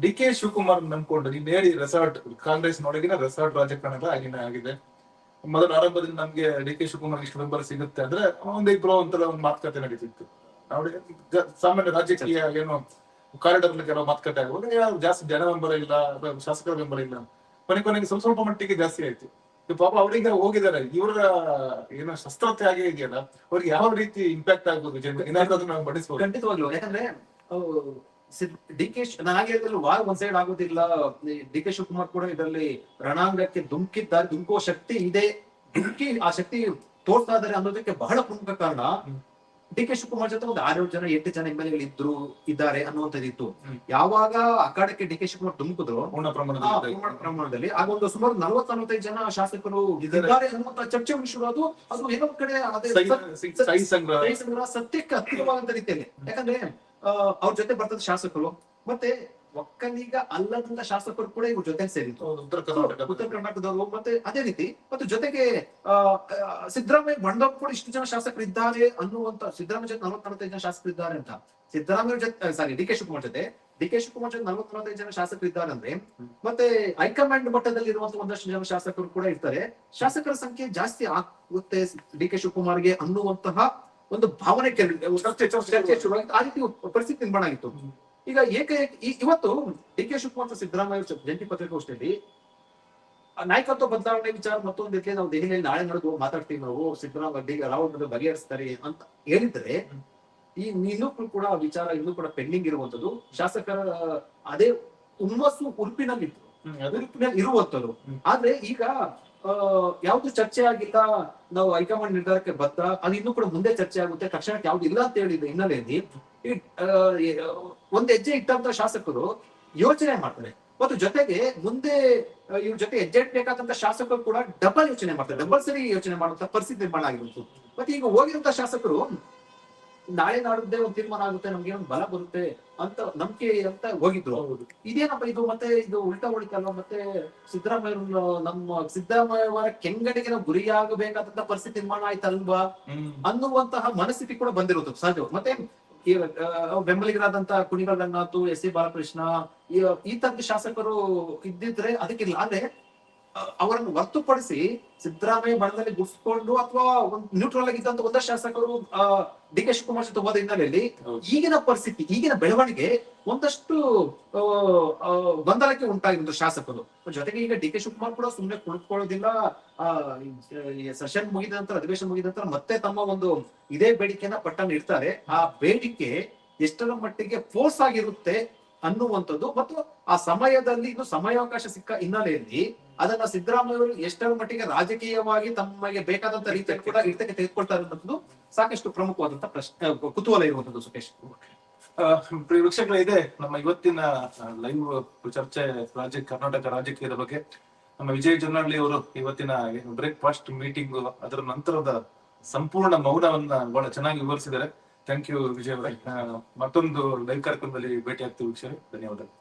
ಡಿ ಕೆ ಶಿವಕುಮಾರ್ ನಂಬ್ಕೊಂಡು ನೀನ್ ಹೇಳಿ ರೆಸಾರ್ಟ್ ಕಾಂಗ್ರೆಸ್ ನೋಡಿಗಿನ ರೆಸಾರ್ಟ್ ರಾಜಕಾರಣ ಆಗಿನ ಆಗಿದೆ. ಮೊದಲ ಆರಂಭದಿಂದ ನಮ್ಗೆ ಡಿ ಕೆ ಶಿವಕುಮಾರ್ ಇಷ್ಟು ಬೆಂಬಲ ಸಿಗುತ್ತೆ ಅಂದ್ರೆ ಒಂದ್ ಇಬ್ರು ಒಂಥರ ಒಂದು ಮಾತುಕತೆ ನಡೀತಿತ್ತು. ನೋಡಿ ಸಾಮಾನ್ಯ ರಾಜಕೀಯ ಏನು ಕಾರಿಡಾರ್ ಕೆಲವು ಮಾತುಕತೆ ಆಗುವಾಗ ಯಾರು ಜಾಸ್ತಿ ಜನ ಬೆಂಬಲ ಇಲ್ಲ ಶಾಸಕರ ಬೆಂಬಲ ಇಲ್ಲ. ಕೊನೆ ಕೊನೆಗೆ ಸ್ವಲ್ಪ ಸ್ವಲ್ಪ ಮಟ್ಟಿಗೆ ಜಾಸ್ತಿ ಆಯ್ತು. ಪಾಪ ಅವ್ರಿಗೆ ಹೋಗಿದ್ದಾರೆ. ಇವರ ಏನೋ ಶಸ್ತ್ರತ್ಯಾಗ ಇದೆಯಲ್ಲ, ಅವ್ರಿಗೆ ಯಾವ ರೀತಿ ಇಂಪ್ಯಾಕ್ಟ್ ಆಗ್ಬೋದು ಜನ ಏನಾದ್ರೂ ನಾವು ಬಡಿಸ್ಬೋದು ಖಂಡಿತವಾಗ್ಲೂ. ಯಾಕಂದ್ರೆ ಡಿ ಕೆ ನಾನು ಹಾಗೆ ಹೇಳಿದ್ರೆ ವಾರ್ ಒಂದ್ ಸೈಡ್ ಆಗೋದಿಲ್ಲ. ಡಿ ಕೆ ಶಿವಕುಮಾರ್ ಕೂಡ ಇದರಲ್ಲಿ ರಣಾಂಗಕ್ಕೆ ಧುಮುಕಿದ್ದಾರೆ ಧುಮುಕುವ ಶಕ್ತಿ ಇದೆ. ಧುಮುಕಿ ಆ ಶಕ್ತಿ ತೋರ್ತಾ ಇದ್ದಾರೆ ಅನ್ನೋದಕ್ಕೆ ಬಹಳ ಪ್ರಮುಖ ಕಾರಣ. ಡಿ ಕೆ ಶಿವಕುಮಾರ್ ಜೊತೆ ಒಂದು ಆರೇಳು ಜನ ಎಂಟು ಜನ ಎಂ ಎಲ್ ಇದ್ರು ಇದ್ದಾರೆ ಅನ್ನುವಂಥದ್ದಿತ್ತು. ಯಾವಾಗ ಅಖಾಡಕ್ಕೆ ಡಿ ಕೆ ಶಿವಕುಮಾರ್ ಧುಮುಕಿದ್ರು ಪೂರ್ಣ ಪ್ರಮಾಣದಲ್ಲಿ ಆಗ ಒಂದು ಸುಮಾರು ನಲವತ್ತು ನಲವತ್ತೈದು ಜನ ಶಾಸಕರು ಇದ್ದಾರೆ. ಅನ್ನುವಂತ ಚರ್ಚೆ ಶುರು ಅದು ಅದು ಏನೋ ಕಡೆ ಅದೇ ಸಂಗ್ರಹ. ಸತ್ಯಕ್ಕೆ ಹತ್ತಿರವಾದಂತ ರೀತಿಯಲ್ಲಿ. ಯಾಕಂದ್ರೆ ಅವ್ರ ಜೊತೆ ಬರ್ತದ ಶಾಸಕರು. ಮತ್ತೆ ಒಕ್ಕಲಿಗ ಅಲ್ಲದಂತ ಶಾಸಕರು ಕೂಡ ಇವ್ರ ಜೊತೆ ಸೇರಿತ್ತು ಉತ್ತರ ಕರ್ನಾಟಕ ಉತ್ತರ ಕರ್ನಾಟಕದವರು ಮತ್ತೆ ಅದೇ ರೀತಿ ಮತ್ತು ಜೊತೆಗೆ ಸಿದ್ದರಾಮಯ್ಯ ಬಂಡಪ್ಪ ಕೂಡ ಇಷ್ಟು ಜನ ಶಾಸಕರು ಇದ್ದಾರೆ ಅನ್ನುವಂತ ಸಿದ್ದರಾಮಯ್ಯ ಜೊತೆ ನಲವತ್ ನಲವತ್ತೈದು ಜನ ಶಾಸಕರು ಇದ್ದಾರೆ ಅಂತ. ಸಿದ್ದರಾಮಯ್ಯ ಜೊತೆ ಸಾರಿ ಡಿ ಕೆ ಶಿವಕುಮಾರ್ ಜೊತೆ ಡಿ ಕೆ ಶಿವಕುಮಾರ್ ಜೊತೆ ನಲವತ್ತು ನಲವತ್ತೈದು ಜನ ಶಾಸಕರು ಇದ್ದಾರೆ ಅಂದ್ರೆ ಮತ್ತೆ ಹೈಕಮಾಂಡ್ ಮಟ್ಟದಲ್ಲಿ ಇರುವಂತ ಒಂದಷ್ಟು ಜನ ಶಾಸಕರು ಕೂಡ ಇರ್ತಾರೆ. ಶಾಸಕರ ಸಂಖ್ಯೆ ಜಾಸ್ತಿ ಆಗುತ್ತೆ ಡಿ ಕೆ ಶಿವಕುಮಾರ್ಗೆ ಅನ್ನುವಂತಹ ಒಂದು ಭಾವನೆ ಆ ರೀತಿ ಪರಿಸ್ಥಿತಿ ನಿರ್ಮಾಣ ಆಗಿತ್ತು. ಈಗ ಏಕ ಇವತ್ತು ಡಿ ಕೆ ಶಿವಕುಮಾರ್ ಸಿದ್ದರಾಮಯ್ಯ ಜಂಟಿ ಪತ್ರಿಕಾಗೋಷ್ಠಿಯಲ್ಲಿ ಆ ನಾಯಕತ್ವ ಬದಲಾವಣೆ ವಿಚಾರ ಮತ್ತೊಂದು ರೀತಿ ನಾವು ದೆಹಲಿಯಲ್ಲಿ ನಾಳೆ ನಡೆದು ಮಾತಾಡ್ತೀವಿ ನಾವು. ಸಿದ್ದರಾಮಯ್ಯ ರಾಹುಲ್ ಗಾಂಧಿ ಬಗೆಹರಿಸ್ತಾರೆ ಅಂತ ಹೇಳಿದ್ರೆ ಈ ಇನ್ನೂ ಕೂಡ ವಿಚಾರ ಇನ್ನೂ ಕೂಡ ಪೆಂಡಿಂಗ್ ಇರುವಂತದ್ದು ಶಾಸಕರ ಅದೇ ಹುಮ್ಮಸ್ಸು ಉರುಪಿನಲ್ಲಿತ್ತು. ಉರುಪಿನಲ್ಲಿ ಇರುವಂತದ್ದು ಆದ್ರೆ ಈಗ ಯಾವ್ದು ಚರ್ಚೆ ಆಗಿಲ್ಲ ನಾವು ಹೈಕಮಾಂಡ್ ನಿರ್ಧಾರಕ್ಕೆ ಬದ್ಧ ಅದು ಇನ್ನೂ ಕೂಡ ಮುಂದೆ ಚರ್ಚೆ ಆಗುತ್ತೆ. ತಕ್ಷಣಕ್ಕೆ ಯಾವ್ದು ಇಲ್ಲ ಅಂತ ಹೇಳಿದ ಹಿನ್ನೆಲೆಯಲ್ಲಿ ಒಂದ್ ಹೆಜ್ಜೆ ಇಟ್ಟಂತ ಶಾಸಕರು ಯೋಚನೆ ಮಾಡ್ತಾರೆ. ಮತ್ತು ಜೊತೆಗೆ ಮುಂದೆ ಇವ್ರ ಜೊತೆ ಹೆಜ್ಜೆ ಇಡ್ಬೇಕಾದಂತ ಶಾಸಕರು ಕೂಡ ಡಬಲ್ ಯೋಚನೆ ಮಾಡ್ತಾರೆ. ಡಬಲ್ ಸರಿ ಯೋಚನೆ ಮಾಡುವಂತ ಪರಿಸ್ಥಿತಿ ನಿರ್ಮಾಣ ಆಗಿರುವುದು ಮತ್ತೆ ಈಗ ಹೋಗಿರುವಂತ ಶಾಸಕರು ನಾಳೆ ನಾಡಿದ್ದೇ ಒಂದು ತೀರ್ಮಾನ ಆಗುತ್ತೆ ನಮ್ಗೆ ಒಂದು ಬಲ ಬರುತ್ತೆ ಅಂತ ನಂಬಿಕೆ ಅಂತ ಹೋಗಿದ್ರು. ಇದೇನಪ್ಪ ಇದು ಮತ್ತೆ ಇದು ಉಲ್ಟಾ ಉಳಿತಲ್ಲ ಮತ್ತೆ ಸಿದ್ದರಾಮಯ್ಯ ನಮ್ಮ ಸಿದ್ದರಾಮಯ್ಯವರ ಕೆಂಗಡೆಗೆ ನಾವು ಗುರಿಯಾಗಬೇಕಾದಂತ ಪರಿಸ್ಥಿತಿ ನಿರ್ಮಾಣ ಆಯ್ತಲ್ವಾ. ಅನ್ನುವಂತಹ ಮನಸ್ಥಿತಿ ಕೂಡ ಬಂದಿರುತ್ತೆ ಸಹಜ ಮತ್ತೆ ಈ, ಆ, ಬೆಂಬಲಿಗರಾದಂತ ಕುಣಿಗಲ್ ರಂಗನಾಥ್ ಎಸ್ ಸಿ ಬಾಲಕೃಷ್ಣ ಈ ತರದ ಶಾಸಕರು ಇದ್ದಿದ್ರೆ ಅದಕ್ಕಿಲ್ಲ ಆದ್ರೆ ಅವರನ್ನು ಹೊರತುಪಡಿಸಿ ಸಿದ್ದರಾಮಯ್ಯ ಬಣದಲ್ಲಿ ಗುರ್ಸ್ಕೊಂಡು ಅಥವಾ ಒಂದು ನ್ಯೂಟ್ರಲ್ ಆಗಿದ್ದಂತ ಒಂದಷ್ಟು ಶಾಸಕರು ಡಿ ಕೆ ಶಿವಕುಮಾರ್ ಜೊತೆ ಹೋದ ಹಿನ್ನೆಲೆಯಲ್ಲಿ ಈಗಿನ ಪರಿಸ್ಥಿತಿ ಈಗಿನ ಬೆಳವಣಿಗೆ ಒಂದಷ್ಟು ಗೊಂದಲಕ್ಕೆ ಉಂಟಾಗಿದ್ದು ಶಾಸಕರು. ಜೊತೆಗೆ ಈಗ ಡಿ ಕೆ ಶಿವಕುಮಾರ್ ಕೂಡ ಸುಮ್ಮನೆ ಕುಳಿತುಕೊಳ್ಳೋದಿಲ್ಲ ಆ ಸೆಷನ್ ಮುಗಿದ ನಂತರ ಅಧಿವೇಶನ ಮುಗಿದ ನಂತರ ಮತ್ತೆ ತಮ್ಮ ಒಂದು ಇದೇ ಬೇಡಿಕೆಯನ್ನ ಪಟ್ಟನ್ನು ಇಡ್ತಾರೆ. ಆ ಬೇಡಿಕೆ ಎಷ್ಟರ ಮಟ್ಟಿಗೆ ಫೋರ್ಸ್ ಆಗಿರುತ್ತೆ ಅನ್ನುವಂಥದ್ದು. ಮತ್ತು ಆ ಸಮಯದಲ್ಲಿ ಇನ್ನು ಸಮಯಾವಕಾಶ ಸಿಕ್ಕ ಹಿನ್ನೆಲೆಯಲ್ಲಿ ಅದನ್ನ ಸಿದ್ದರಾಮಯ್ಯವರು ಎಷ್ಟರ ಮಟ್ಟಿಗೆ ರಾಜಕೀಯವಾಗಿ ತಮಗೆ ಬೇಕಾದಂತ ರೀತಿಯಲ್ಲಿ ಕೂಡ ಇರ್ತಕ್ಕೆ ತೆಗೆದುಕೊಳ್ತಾರೆ ಅನ್ನೋದು ಸಾಕಷ್ಟು ಪ್ರಮುಖವಾದಂತ ಪ್ರಶ್ನೆ ಕುತೂಹಲ ಇರುವಂತದ್ದು ಸುಖೇಶ್. ವೀಕ್ಷಕರೇ, ಇದೆ ನಮ್ಮ ಇವತ್ತಿನ ಲೈವ್ ಚರ್ಚೆ ರಾಜ್ಯ, ಕರ್ನಾಟಕ ರಾಜಕೀಯದ ಬಗ್ಗೆ. ನಮ್ಮ ವಿಜಯ್ ಜೊನ್ನಹಳ್ಳಿ ಅವರು ಇವತ್ತಿನ ಬ್ರೇಕ್ಫಾಸ್ಟ್ ಮೀಟಿಂಗ್ ಅದರ ನಂತರದ ಸಂಪೂರ್ಣ ಮೌನವನ್ನ ಬಹಳ ಚೆನ್ನಾಗಿ ವಿವರಿಸಿದ್ದಾರೆ. ಥ್ಯಾಂಕ್ ಯು ವಿಜಯ್ ಅವರೇ. ಮತ್ತೊಂದು ಲೈವ್ ಕಾರ್ಯಕ್ರಮದಲ್ಲಿ ಭೇಟಿ ಆಗ್ತೀವಿ ಧನ್ಯವಾದಗಳು.